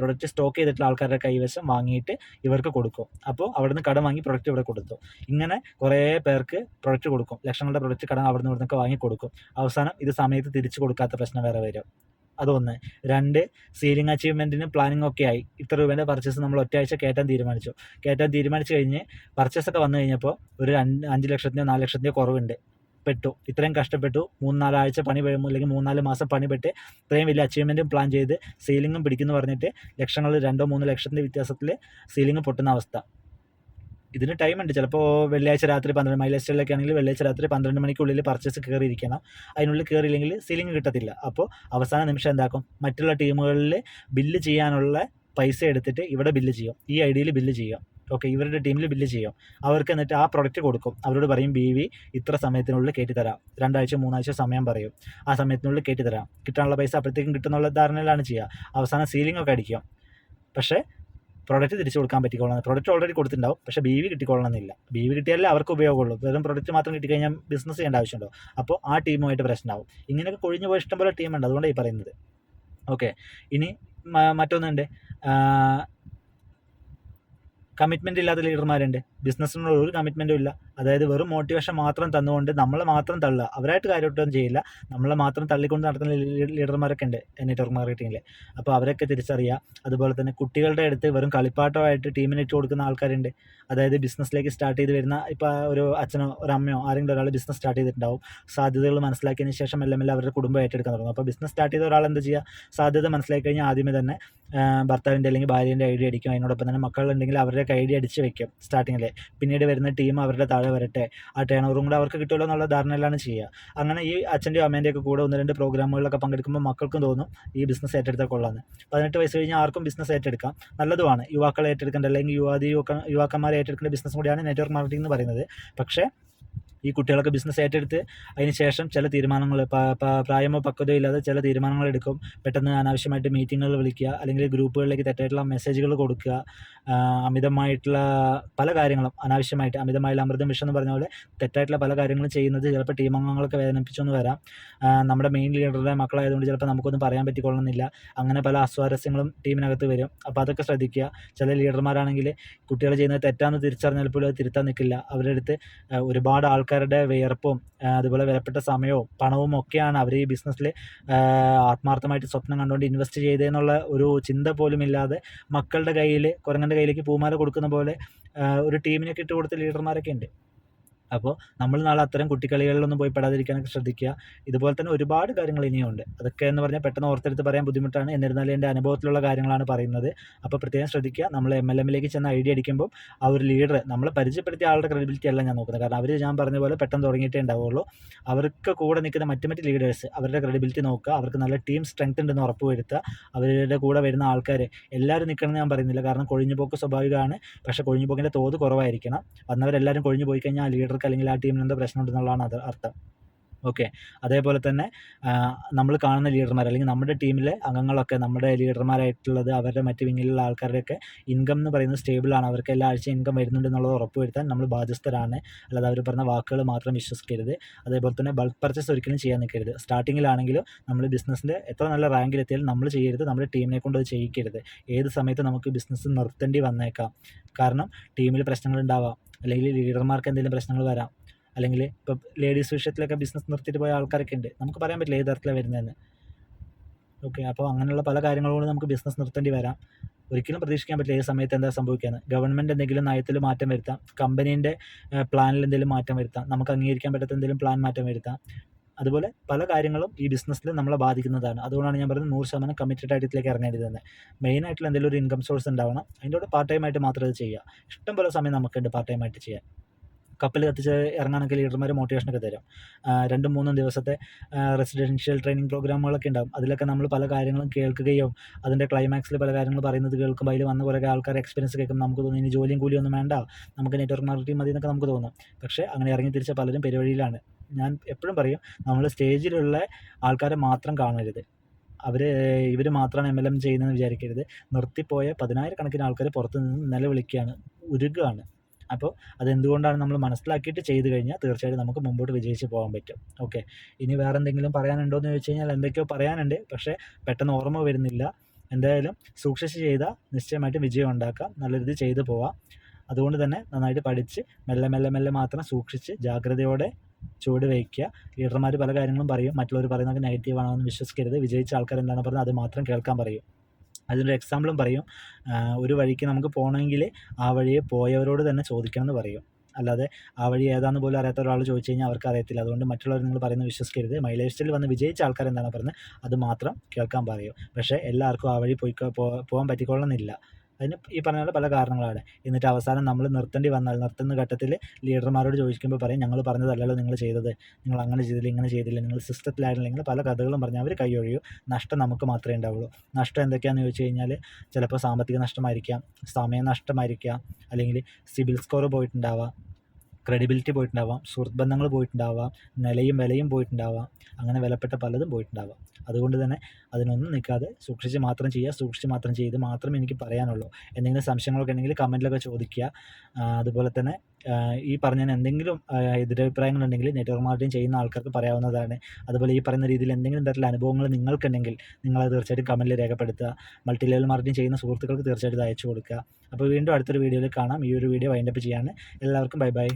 പ്രൊഡക്റ്റ് സ്റ്റോക്ക് ചെയ്തിട്ടുള്ള ആൾക്കാരുടെ കൈവശം വാങ്ങിയിട്ട് ഇവർക്ക് കൊടുക്കും. അപ്പോൾ അവിടെ നിന്ന് കടം വാങ്ങി പ്രൊഡക്റ്റ് ഇവിടെ കൊടുത്തു. ഇങ്ങനെ കുറേ പേർക്ക് പ്രൊഡക്റ്റ് കൊടുക്കും. ലക്ഷങ്ങളുടെ പ്രൊഡക്റ്റ് കടം അവിടെ നിന്ന് ഇവിടെ നിന്നൊക്കെ വാങ്ങി കൊടുക്കും. അവസാനം ഇത് സമയത്ത് തിരിച്ചു കൊടുക്കാത്ത പ്രശ്നം വേറെ വരും. അതൊന്ന്. രണ്ട് സീലിംഗ് അച്ചീവ്മെന്റിന് പ്ലാനിങ് ഒക്കെ ആയി. ഇത്ര രൂപേന്റെ പർച്ചേസ് നമ്മൾ ഒറ്റയാഴ്ച കയറ്റാൻ തീരുമാനിച്ചു. കയറ്റാൻ തീരുമാനിച്ചു കഴിഞ്ഞ് പർച്ചേസൊക്കെ വന്നു കഴിഞ്ഞപ്പോൾ ഒരു രണ്ട് അഞ്ച് ലക്ഷത്തിന്റെ നാല് ലക്ഷത്തിന്റെ കുറവുണ്ട്. പെട്ടു. ഇത്രയും കഷ്ടപ്പെട്ടു. മൂന്നാലാഴ്ച പണി അല്ലെങ്കിൽ മൂന്നാൽ മാസം പണിപ്പെട്ട് ഇത്രയും വലിയ അച്ചീവ്മെന്റും പ്ലാൻ ചെയ്ത് സീലിങ്ങും പിടിക്കുന്നു പറഞ്ഞിട്ട് ലക്ഷങ്ങൾ രണ്ടോ മൂന്നോ ലക്ഷത്തിന്റെ വ്യത്യാസത്തിൽ സീലിംഗ് പൊട്ടുന്ന അവസ്ഥ. ഇതിന് ടൈമുണ്ട് ചിലപ്പോൾ വെള്ളിയാഴ്ച രാത്രി പന്ത്രണ്ട് മൈലേജ് സ്റ്റൈലൊക്കെ ആണെങ്കിൽ വെള്ളിയാഴ്ച രാത്രി പന്ത്രണ്ട് മണിക്കുള്ളിൽ പർച്ചേസ് കയറിയിരിക്കണം അതിനുള്ളിൽ കയറിയില്ലെങ്കിൽ സീലിംഗ് കിട്ടത്തില്ല. അപ്പോൾ അവസാന നിമിഷം എന്താക്കും? മറ്റുള്ള ടീമുകളിൽ ബില്ല് ചെയ്യാനുള്ള പൈസ എടുത്തിട്ട് ഇവിടെ ബില്ല് ചെയ്യും. ഈ ഐ ഡിയിൽ ബില്ല് ചെയ്യാം. ഓക്കെ ഇവരുടെ ടീമിൽ ബില്ല് ചെയ്യും. അവർക്ക് എന്നിട്ട് ആ പ്രൊഡക്റ്റ് കൊടുക്കും. അവരോട് പറയും ബി വി ഇത്ര സമയത്തിനുള്ളിൽ കയറ്റിത്തരാം രണ്ടാഴ്ച മൂന്നാഴ്ച സമയം പറയും. ആ സമയത്തിനുള്ളിൽ കയറ്റിത്തരാം കിട്ടാനുള്ള പൈസ അപ്പോഴത്തേക്കും കിട്ടുന്നുള്ള ധാരണയിലാണ് ചെയ്യുക. അവസാനം സീലിംഗ് ഒക്കെ അടിക്കും. പക്ഷേ പ്രൊഡക്റ്റ് തിരിച്ചു കൊടുക്കാൻ പറ്റിക്കോളണം പ്രൊഡക്റ്റ് ഓൾറെഡി കൊടുത്തിട്ടുണ്ടാവും. പക്ഷേ ബി വി കിട്ടിക്കോളണം എന്നില്ല ബി വി കിട്ടിയാലേ അവർക്ക് ഉപയോഗമുള്ളൂ. വെറും പ്രൊഡക്റ്റ് മാത്രം കിട്ടിക്കഴിഞ്ഞാൽ ബിസിനസ് ചെയ്യേണ്ട ആവശ്യമുണ്ടോ? അപ്പോൾ ആ ടീമുമായിട്ട് പ്രശ്നമാവും. ഇങ്ങനെയൊക്കെ കൊഴിഞ്ഞു പോയ ഇഷ്ടംപോലെ ടീമുണ്ട് അതുകൊണ്ടാണ് ഈ പറയുന്നത്. ഓക്കെ ഇനി മറ്റൊന്നുണ്ട്. കമ്മിറ്റ്മെന്റ് ഇല്ലാത്ത ലീഡർമാരുണ്ട് ബിസിനസ്സിനുള്ള ഒരു കമ്മിറ്റ്മെന്റും ഇല്ല. അതായത് വെറും മോട്ടിവേഷൻ മാത്രം തന്നുകൊണ്ട് നമ്മളെ മാത്രം തള്ളുക. അവരായിട്ട് കാര്യമായിട്ടൊന്നും ചെയ്യില്ല. നമ്മളെ മാത്രം തള്ളിക്കൊണ്ട് നടത്തുന്ന ലീഡർമാരൊക്കെ ഉണ്ട് നെറ്റ്വർക്ക് മാർക്കറ്റിങ്ങിൽ അപ്പോൾ അവരൊക്കെ തിരിച്ചറിയുക അതുപോലെ തന്നെ കുട്ടികളുടെ അടുത്ത് വെറും കളിപ്പാട്ടമായിട്ട് ടീമിന് ഇട്ട് കൊടുക്കുന്ന ആൾക്കാരുണ്ട്. അതായത് ബിസിനസ്സിലേക്ക് സ്റ്റാർട്ട് ചെയ്ത് വരുന്ന ഇപ്പോൾ ഒരു അച്ഛനോ ഒരു അമ്മയോ ആരെങ്കിലും ഒരാൾ ബിസിനസ് സ്റ്റാർട്ട് ചെയ്തിട്ടുണ്ടാവും. സാധ്യതകൾ മനസ്സിലാക്കിയതിന് ശേഷം എല്ലാം എല്ലാം അവരുടെ കുടുംബം ഏറ്റെടുക്കാൻ തുടങ്ങും. അപ്പോൾ ബിസിനസ് സ്റ്റാർട്ട് ചെയ്ത ഒരാൾ എന്താ ചെയ്യുക സാധ്യത മനസ്സിലാക്കി കഴിഞ്ഞാൽ ആദ്യമേ തന്നെ ഭർത്താവിന്റെ അല്ലെങ്കിൽ ഭാര്യേന്റെ ഐഡിയ അടിക്കും. അതിനോടൊപ്പം തന്നെ മക്കളുണ്ടെങ്കിൽ അവരുടെ ഐഡിയ അടിച്ച് വെക്കും സ്റ്റാർട്ടിങ്ങിൽ പിന്നീട് വരുന്ന ടീം അവരുടെ താഴെ വരട്ടെ. ആ ടേൺ ഓവറും കൂടെ അവർക്ക് കിട്ടുമല്ലോ എന്നുള്ള ധാരണയിലാണ് ചെയ്യുക. അങ്ങനെ ഈ അച്ഛന്റെയും അമ്മേന്റെയൊക്കെ കൂടെ ഒന്ന് രണ്ട് പ്രോഗ്രാമുകളിലൊക്കെ പങ്കെടുക്കുമ്പോൾ മക്കൾക്കും തോന്നും ഈ ബിസിനസ് ഏറ്റെടുത്താൽ കൊള്ളാമെന്ന് പതിനെട്ട് വയസ്സ് കഴിഞ്ഞാൽ ആർക്കും ബിസിനസ് ഏറ്റെടുക്കാം. നല്ലതുമാണ്. യുവാക്കളെ ഏറ്റെടുക്കേണ്ട അല്ലെങ്കിൽ യുവാതി യുവക്ക യുവാക്കന്മാരെ ഏറ്റെടുക്കേണ്ട ബിസിനസ് കൂടിയാണ് നെറ്റ്വർക്ക് മാർക്കറ്റിംഗ് എന്ന് പറയുന്നത്. പക്ഷേ ഈ കുട്ടികളൊക്കെ ബിസിനസ് ഏറ്റെടുത്ത് അതിന് ശേഷം ചില തീരുമാനങ്ങൾ പ്രായമോ പക്വതയോ ഇല്ലാതെ ചില തീരുമാനങ്ങൾ എടുക്കും. പെട്ടെന്ന് അനാവശ്യമായിട്ട് മീറ്റിങ്ങുകൾ വിളിക്കുക അല്ലെങ്കിൽ ഗ്രൂപ്പുകളിലേക്ക് തെറ്റായിട്ടുള്ള മെസ്സേജുകൾ കൊടുക്കുക. അമിതമായിട്ടുള്ള പല കാര്യങ്ങളും അനാവശ്യമായിട്ട് അമിതമായുള്ള അമൃതം വിഷം എന്ന് പറഞ്ഞ പോലെ തെറ്റായിട്ടുള്ള പല കാര്യങ്ങളും ചെയ്യുന്നത് ചിലപ്പോൾ ടീം അംഗങ്ങളൊക്കെ വേദനിപ്പിച്ചെന്ന് വരാം. നമ്മുടെ മെയിൻ ലീഡറുടെ മക്കളായതുകൊണ്ട് ചിലപ്പോൾ നമുക്കൊന്നും പറയാൻ പറ്റിക്കൊള്ളുന്നില്ല. അങ്ങനെ പല അസ്വാരസ്യങ്ങളും ടീമിനകത്ത് വരും. അപ്പോൾ അതൊക്കെ ശ്രദ്ധിക്കുക. ചില ലീഡർമാരാണെങ്കിൽ കുട്ടികൾ ചെയ്യുന്നത് തെറ്റാന്ന് തിരിച്ചറിഞ്ഞാൽ പോലും അത് തിരുത്താൻ നിൽക്കില്ല. അവരുടെ അടുത്ത് ഒരുപാട് ഒരുപാട് ആൾക്കാരുടെ വിയർപ്പും അതുപോലെ വിലപ്പെട്ട സമയവും പണവും ഒക്കെയാണ് അവർ ഈ ബിസിനസ്സിൽ ആത്മാർത്ഥമായിട്ട് സ്വപ്നം കണ്ടുകൊണ്ട് ഇൻവെസ്റ്റ് ചെയ്തതെന്നുള്ള ഒരു ചിന്ത പോലും ഇല്ലാതെ മക്കളുടെ കയ്യിൽ കുരങ്ങന്റെ കയ്യിലേക്ക് പൂമാല കൊടുക്കുന്ന പോലെ ഒരു ടീമിനൊക്കെ ഇട്ട് കൊടുത്ത ലീഡർമാരൊക്കെ ഉണ്ട്. അപ്പോൾ നമ്മൾ നാളെ അത്തരം കുട്ടിക്കളികളിലൊന്നും പോയി പെടാതിരിക്കാനൊക്കെ ശ്രദ്ധിക്കുക. ഇതുപോലെ തന്നെ ഒരുപാട് കാര്യങ്ങൾ ഇനിയുണ്ട്. അതൊക്കെ എന്ന് പറഞ്ഞാൽ പെട്ടെന്ന് ഓർത്തെടുത്ത് പറയാൻ ബുദ്ധിമുട്ടാണ്. എന്നിരുന്നാലും എന്റെ അനുഭവത്തിലുള്ള കാര്യങ്ങളാണ് പറയുന്നത്. അപ്പോൾ പ്രത്യേകം ശ്രദ്ധിക്കുക. നമ്മൾ എം എൽ എമ്മിലേക്ക് ചെന്ന് ഐഡിയ അടിക്കുമ്പോൾ ആ ഒരു ലീഡർ നമ്മളെ പരിചയപ്പെടുത്തിയ ആളുടെ ക്രെഡിബിലിറ്റി അല്ല ഞാൻ നോക്കുന്നത്. കാരണം അവർ ഞാൻ പറഞ്ഞ പോലെ പെട്ടെന്ന് തുടങ്ങിയിട്ടേ ഉണ്ടാവുള്ളൂ. അവർക്ക് കൂടെ നിൽക്കുന്ന മറ്റു മറ്റ് ലീഡേഴ്സ് അവരുടെ ക്രെഡിബിലിറ്റി നോക്കുക. അവർക്ക് നല്ല ടീം സ്ട്രെങ്ത് ഉണ്ടെന്ന് ഉറപ്പ് വരുത്തുക അവരുടെ കൂടെ വരുന്ന ആൾക്കാർ എല്ലാവരും നിൽക്കണമെന്ന് ഞാൻ പറയുന്നില്ല. കാരണം കൊഴിഞ്ഞുപോക്ക് സ്വാഭാവികമാണ്. പക്ഷേ കൊഴിഞ്ഞുപോക്കിന്റെ തോത് കുറവായിരിക്കണം. വന്നവരെല്ലാവരും കൊഴിഞ്ഞു പോയി കഴിഞ്ഞാൽ ആ ലീഡർക്ക് അല്ലെങ്കിൽ ആ ടീമിന് എന്തോ പ്രശ്നമുണ്ടെന്നുള്ളതാണ് അത് അർത്ഥം. ഓക്കെ. അതേപോലെ തന്നെ നമ്മൾ കാണുന്ന ലീഡർമാർ അല്ലെങ്കിൽ നമ്മുടെ ടീമിലെ അംഗങ്ങളൊക്കെ നമ്മുടെ ലീഡർമാരായിട്ടുള്ളത് അവരുടെ മറ്റ് വിങ്ങിലുള്ള ആൾക്കാരുടെയൊക്കെ ഇൻകം എന്ന് പറയുന്നത് സ്റ്റേബിളാണ് അവർക്ക് എല്ലാ ആഴ്ചയും ഇൻകം വരുന്നുണ്ട് എന്നുള്ളത് ഉറപ്പുവരുത്താൻ നമ്മൾ ബാധ്യസ്ഥരാണ്. അല്ലാതെ അവർ പറഞ്ഞ വാക്കുകൾ മാത്രം വിശ്വസിക്കരുത്. അതേപോലെ തന്നെ ബൾക്ക് പർച്ചേസ് ഒരിക്കലും ചെയ്യാൻ നിൽക്കരുത്. സ്റ്റാർട്ടിങ്ങിലാണെങ്കിലും നമ്മൾ ബിസിനസ്സിന്റെ എത്ര നല്ല റാങ്കിലെത്തിയാലും നമ്മൾ ചെയ്യരുത്. നമ്മുടെ ടീമിനെ കൊണ്ട് അത് ചെയ്യിക്കരുത്. ഏത് സമയത്ത് നമുക്ക് ബിസിനസ് നിർത്തേണ്ടി വന്നേക്കാം. കാരണം ടീമിൽ പ്രശ്നങ്ങൾ ഉണ്ടാവാം. അല്ലെങ്കിൽ ലീഡർമാർക്ക് എന്തെങ്കിലും പ്രശ്നങ്ങൾ വരാം. അല്ലെങ്കിൽ ഇപ്പോൾ ലേഡീസ് വിഷയത്തിലൊക്കെ ബിസിനസ് നിർത്തിയിട്ട് പോയ ആൾക്കാരൊക്കെ ഉണ്ട്. നമുക്ക് പറയാൻ പറ്റില്ല ഏത് തരത്തിലാണ് വരുന്നതെന്ന്. ഓക്കെ അപ്പോൾ അങ്ങനെയുള്ള പല കാര്യങ്ങളോട് നമുക്ക് ബിസിനസ് നിർത്തേണ്ടി വരാം. ഒരിക്കലും പ്രതീക്ഷിക്കാൻ പറ്റില്ല ഏത് സമയത്ത് എന്താ സംഭവിക്കുന്നത് ഗവൺമെന്റ് എന്തെങ്കിലും നയത്തിൽ മാറ്റം വരുത്താം. കമ്പനീന്റെ പ്ലാനിൽ എന്തെങ്കിലും മാറ്റം വരുത്താം. നമുക്ക് അംഗീകരിക്കാൻ പറ്റാത്ത എന്തെങ്കിലും പ്ലാൻ മാറ്റം വരുത്താം. അതുപോലെ പല കാര്യങ്ങളും ഈ ബിസിനസ്സിൽ നമ്മളെ ബാധിക്കുന്നതാണ്. അതുകൊണ്ടാണ് ഞാൻ പറയുന്നത് നൂറ് ശതമാനം കമ്മിറ്റഡ് ആയിട്ട് ഇതിലേക്ക് തന്നെ മെയിനായിട്ടുള്ള എന്തെങ്കിലും ഒരു ഇൻകം സോഴ്സ് ഉണ്ടാവണം. അതിന്റെ കൂടെ പാർട്ട് ടൈം ആയിട്ട് മാത്രമേ അത് ചെയ്യുക. ഇഷ്ടം പോലെ സമയം നമുക്കുണ്ട് പാർട്ട് ടൈം ആയിട്ട് ചെയ്യാൻ. കപ്പൽ കത്തിച്ച് ഇറങ്ങാനൊക്കെ ലീഡർമാർ മോട്ടിവേഷനൊക്കെ തരും. രണ്ടും മൂന്നും ദിവസത്തെ റെസിഡൻഷ്യൽ ട്രെയിനിങ് പ്രോഗ്രാമുകളൊക്കെ ഉണ്ടാകും അതിലൊക്കെ നമ്മൾ പല കാര്യങ്ങളും കേൾക്കുകയും അതിന്റെ ക്ലൈമാക്സിൽ പല കാര്യങ്ങൾ പറയുന്നത് കേൾക്കുമ്പോൾ അതിൽ വന്ന കുറേ ആൾക്കാർ എക്സ്പീരിയൻസ് കേൾക്കുമ്പോൾ നമുക്ക് തോന്നും ഇനി ജോലിയും കൂലിയൊന്നും വേണ്ട. നമുക്ക് നെറ്റ്വർക്ക് മാർക്കറ്റിംഗ് മതി എന്നൊക്കെ നമുക്ക് തോന്നും. പക്ഷേ അങ്ങനെ ഇറങ്ങി തിരിച്ച പലരും പെരുവഴിയിലാണ്. ഞാൻ എപ്പോഴും പറയും നമ്മൾ സ്റ്റേജിലുള്ള ആൾക്കാരെ മാത്രം കാണരുത്. അവർ ഇവർ മാത്രമാണ് എം എൽ എം ചെയ്യുന്നതെന്ന് വിചാരിക്കരുത്. നിർത്തിപ്പോയ പതിനായിരക്കണക്കിന് ആൾക്കാർ പുറത്തു നിന്ന് നിലവിളിക്കുകയാണ് ഉരുകുകയാണ്. അപ്പോൾ അതെന്തുകൊണ്ടാണ് നമ്മൾ മനസ്സിലാക്കിയിട്ട് ചെയ്ത് കഴിഞ്ഞാൽ തീർച്ചയായിട്ടും നമുക്ക് മുമ്പോട്ട് വിജയിച്ച് പോകാൻ പറ്റും. ഓക്കെ. ഇനി വേറെ എന്തെങ്കിലും പറയാനുണ്ടോ എന്ന് ചോദിച്ചു കഴിഞ്ഞാൽ എന്തൊക്കെയോ പറയാനുണ്ട്. പക്ഷേ പെട്ടെന്ന് ഓർമ്മ വരുന്നില്ല. എന്തായാലും സൂക്ഷിച്ച് ചെയ്താൽ നിശ്ചയമായിട്ടും വിജയം ഉണ്ടാക്കാം. നല്ല രീതിയിൽ ചെയ്തു പോവാം. അതുകൊണ്ട് തന്നെ നന്നായിട്ട് പഠിച്ച് മെല്ലെ മെല്ലെ മെല്ലെ മാത്രം സൂക്ഷിച്ച് ജാഗ്രതയോടെ ചുവട് വയ്ക്കുക. ലീഡർമാർ പല കാര്യങ്ങളും പറയും. മറ്റുള്ളവർ പറയുന്നത് നെഗറ്റീവ് ആണെന്ന് വിശ്വസിക്കരുത്. വിജയിച്ച ആൾക്കാർ എന്താണ് പറയുന്നത് അത് മാത്രം കേൾക്കാൻ പറയും. അതിനൊരു എക്സാമ്പിളും പറയും. ഒരു വഴിക്ക് നമുക്ക് പോകണമെങ്കിൽ ആ വഴിയെ പോയവരോട് തന്നെ ചോദിക്കണം എന്ന് പറയും. അല്ലാതെ ആ വഴി ഏതാണെന്ന് പോലും അറിയാത്ത ഒരാൾ ചോദിച്ചു കഴിഞ്ഞാൽ അവർക്ക് അറിയത്തില്ല. അതുകൊണ്ട് മറ്റുള്ളവർ നിങ്ങൾ പറയുന്നത് വിശ്വസിക്കരുത്. മൈലേജിൽ വന്ന് വിജയിച്ച ആൾക്കാർ എന്താണ് പറയുന്നത്? അത് മാത്രം കേൾക്കാൻ പറയും. പക്ഷേ എല്ലാവർക്കും ആ വഴി പോയി പോകാൻ പറ്റിക്കൊള്ളണമെന്നില്ല അതിന് ഈ പറഞ്ഞ പോലെ പല കാരണങ്ങളാണ്. എന്നിട്ട് അവസാനം നമ്മൾ നിർത്തേണ്ടി വന്നാൽ നിർത്തുന്ന ഘട്ടത്തിൽ ലീഡർമാരോട് ചോദിക്കുമ്പോൾ പറയും ഞങ്ങൾ പറഞ്ഞതല്ലല്ലോ നിങ്ങൾ ചെയ്തത്. നിങ്ങൾ അങ്ങനെ ചെയ്തില്ല ഇങ്ങനെ ചെയ്തില്ല. നിങ്ങൾ സിസ്റ്റത്തിലായിരുന്നില്ലെങ്കിൽ പല കഥകളും പറഞ്ഞ് അവർ കൈയൊഴിയും. നഷ്ടം നമുക്ക് മാത്രമേ ഉണ്ടാവുള്ളൂ. നഷ്ടം എന്തൊക്കെയാണെന്ന് ചോദിച്ചു കഴിഞ്ഞാൽ ചിലപ്പോൾ സാമ്പത്തിക നഷ്ടമായിരിക്കാം സമയ നഷ്ടമായിരിക്കാം അല്ലെങ്കിൽ സിബിൽ സ്കോർ പോയിട്ടുണ്ടാവാം. ക്രെഡിബിലിറ്റി പോയിട്ടുണ്ടാവാം സുഹൃത്ത് ബന്ധങ്ങൾ പോയിട്ടുണ്ടാവാം നിലയും വിലയും പോയിട്ടുണ്ടാവാം അങ്ങനെ വിലപ്പെട്ട പലതും പോയിട്ടുണ്ടാവാം. അതുകൊണ്ട് തന്നെ അതിനൊന്നും നിൽക്കാതെ സൂക്ഷിച്ച് മാത്രം ചെയ്യുക സൂക്ഷിച്ച് മാത്രം ചെയ്ത് മാത്രമേ എനിക്ക് പറയാനുള്ളൂ. എന്തെങ്കിലും സംശയങ്ങളൊക്കെ ഉണ്ടെങ്കിൽ കമന്റിലൊക്കെ ചോദിക്കുക. അതുപോലെ തന്നെ ഈ പറഞ്ഞതിന് എന്തെങ്കിലും എതിരഭിപ്രായങ്ങളുണ്ടെങ്കിൽ നെറ്റ്വർക്ക് മാർക്കറ്റിംഗ് ചെയ്യുന്ന ആൾക്കാർക്ക് പറയാവുന്നതാണ്. അതുപോലെ ഈ പറയുന്ന രീതിയിൽ എന്തെങ്കിലും തരത്തിലുള്ള അനുഭവങ്ങൾ നിങ്ങൾക്കുണ്ടെങ്കിൽ നിങ്ങളത് തീർച്ചയായിട്ടും കമന്റിൽ രേഖപ്പെടുത്തുക. മൾട്ടി ലെവൽ മാർക്കറ്റിംഗ് ചെയ്യുന്ന സുഹൃത്തുക്കൾക്ക് തീർച്ചയായിട്ടും അയച്ചു കൊടുക്കുക. അപ്പോൾ വീണ്ടും അടുത്തൊരു വീഡിയോയിൽ കാണാം. ഈ ഒരു വീഡിയോ വൈൻഡപ്പ് ചെയ്യാണ്. എല്ലാവർക്കും ബൈ ബൈ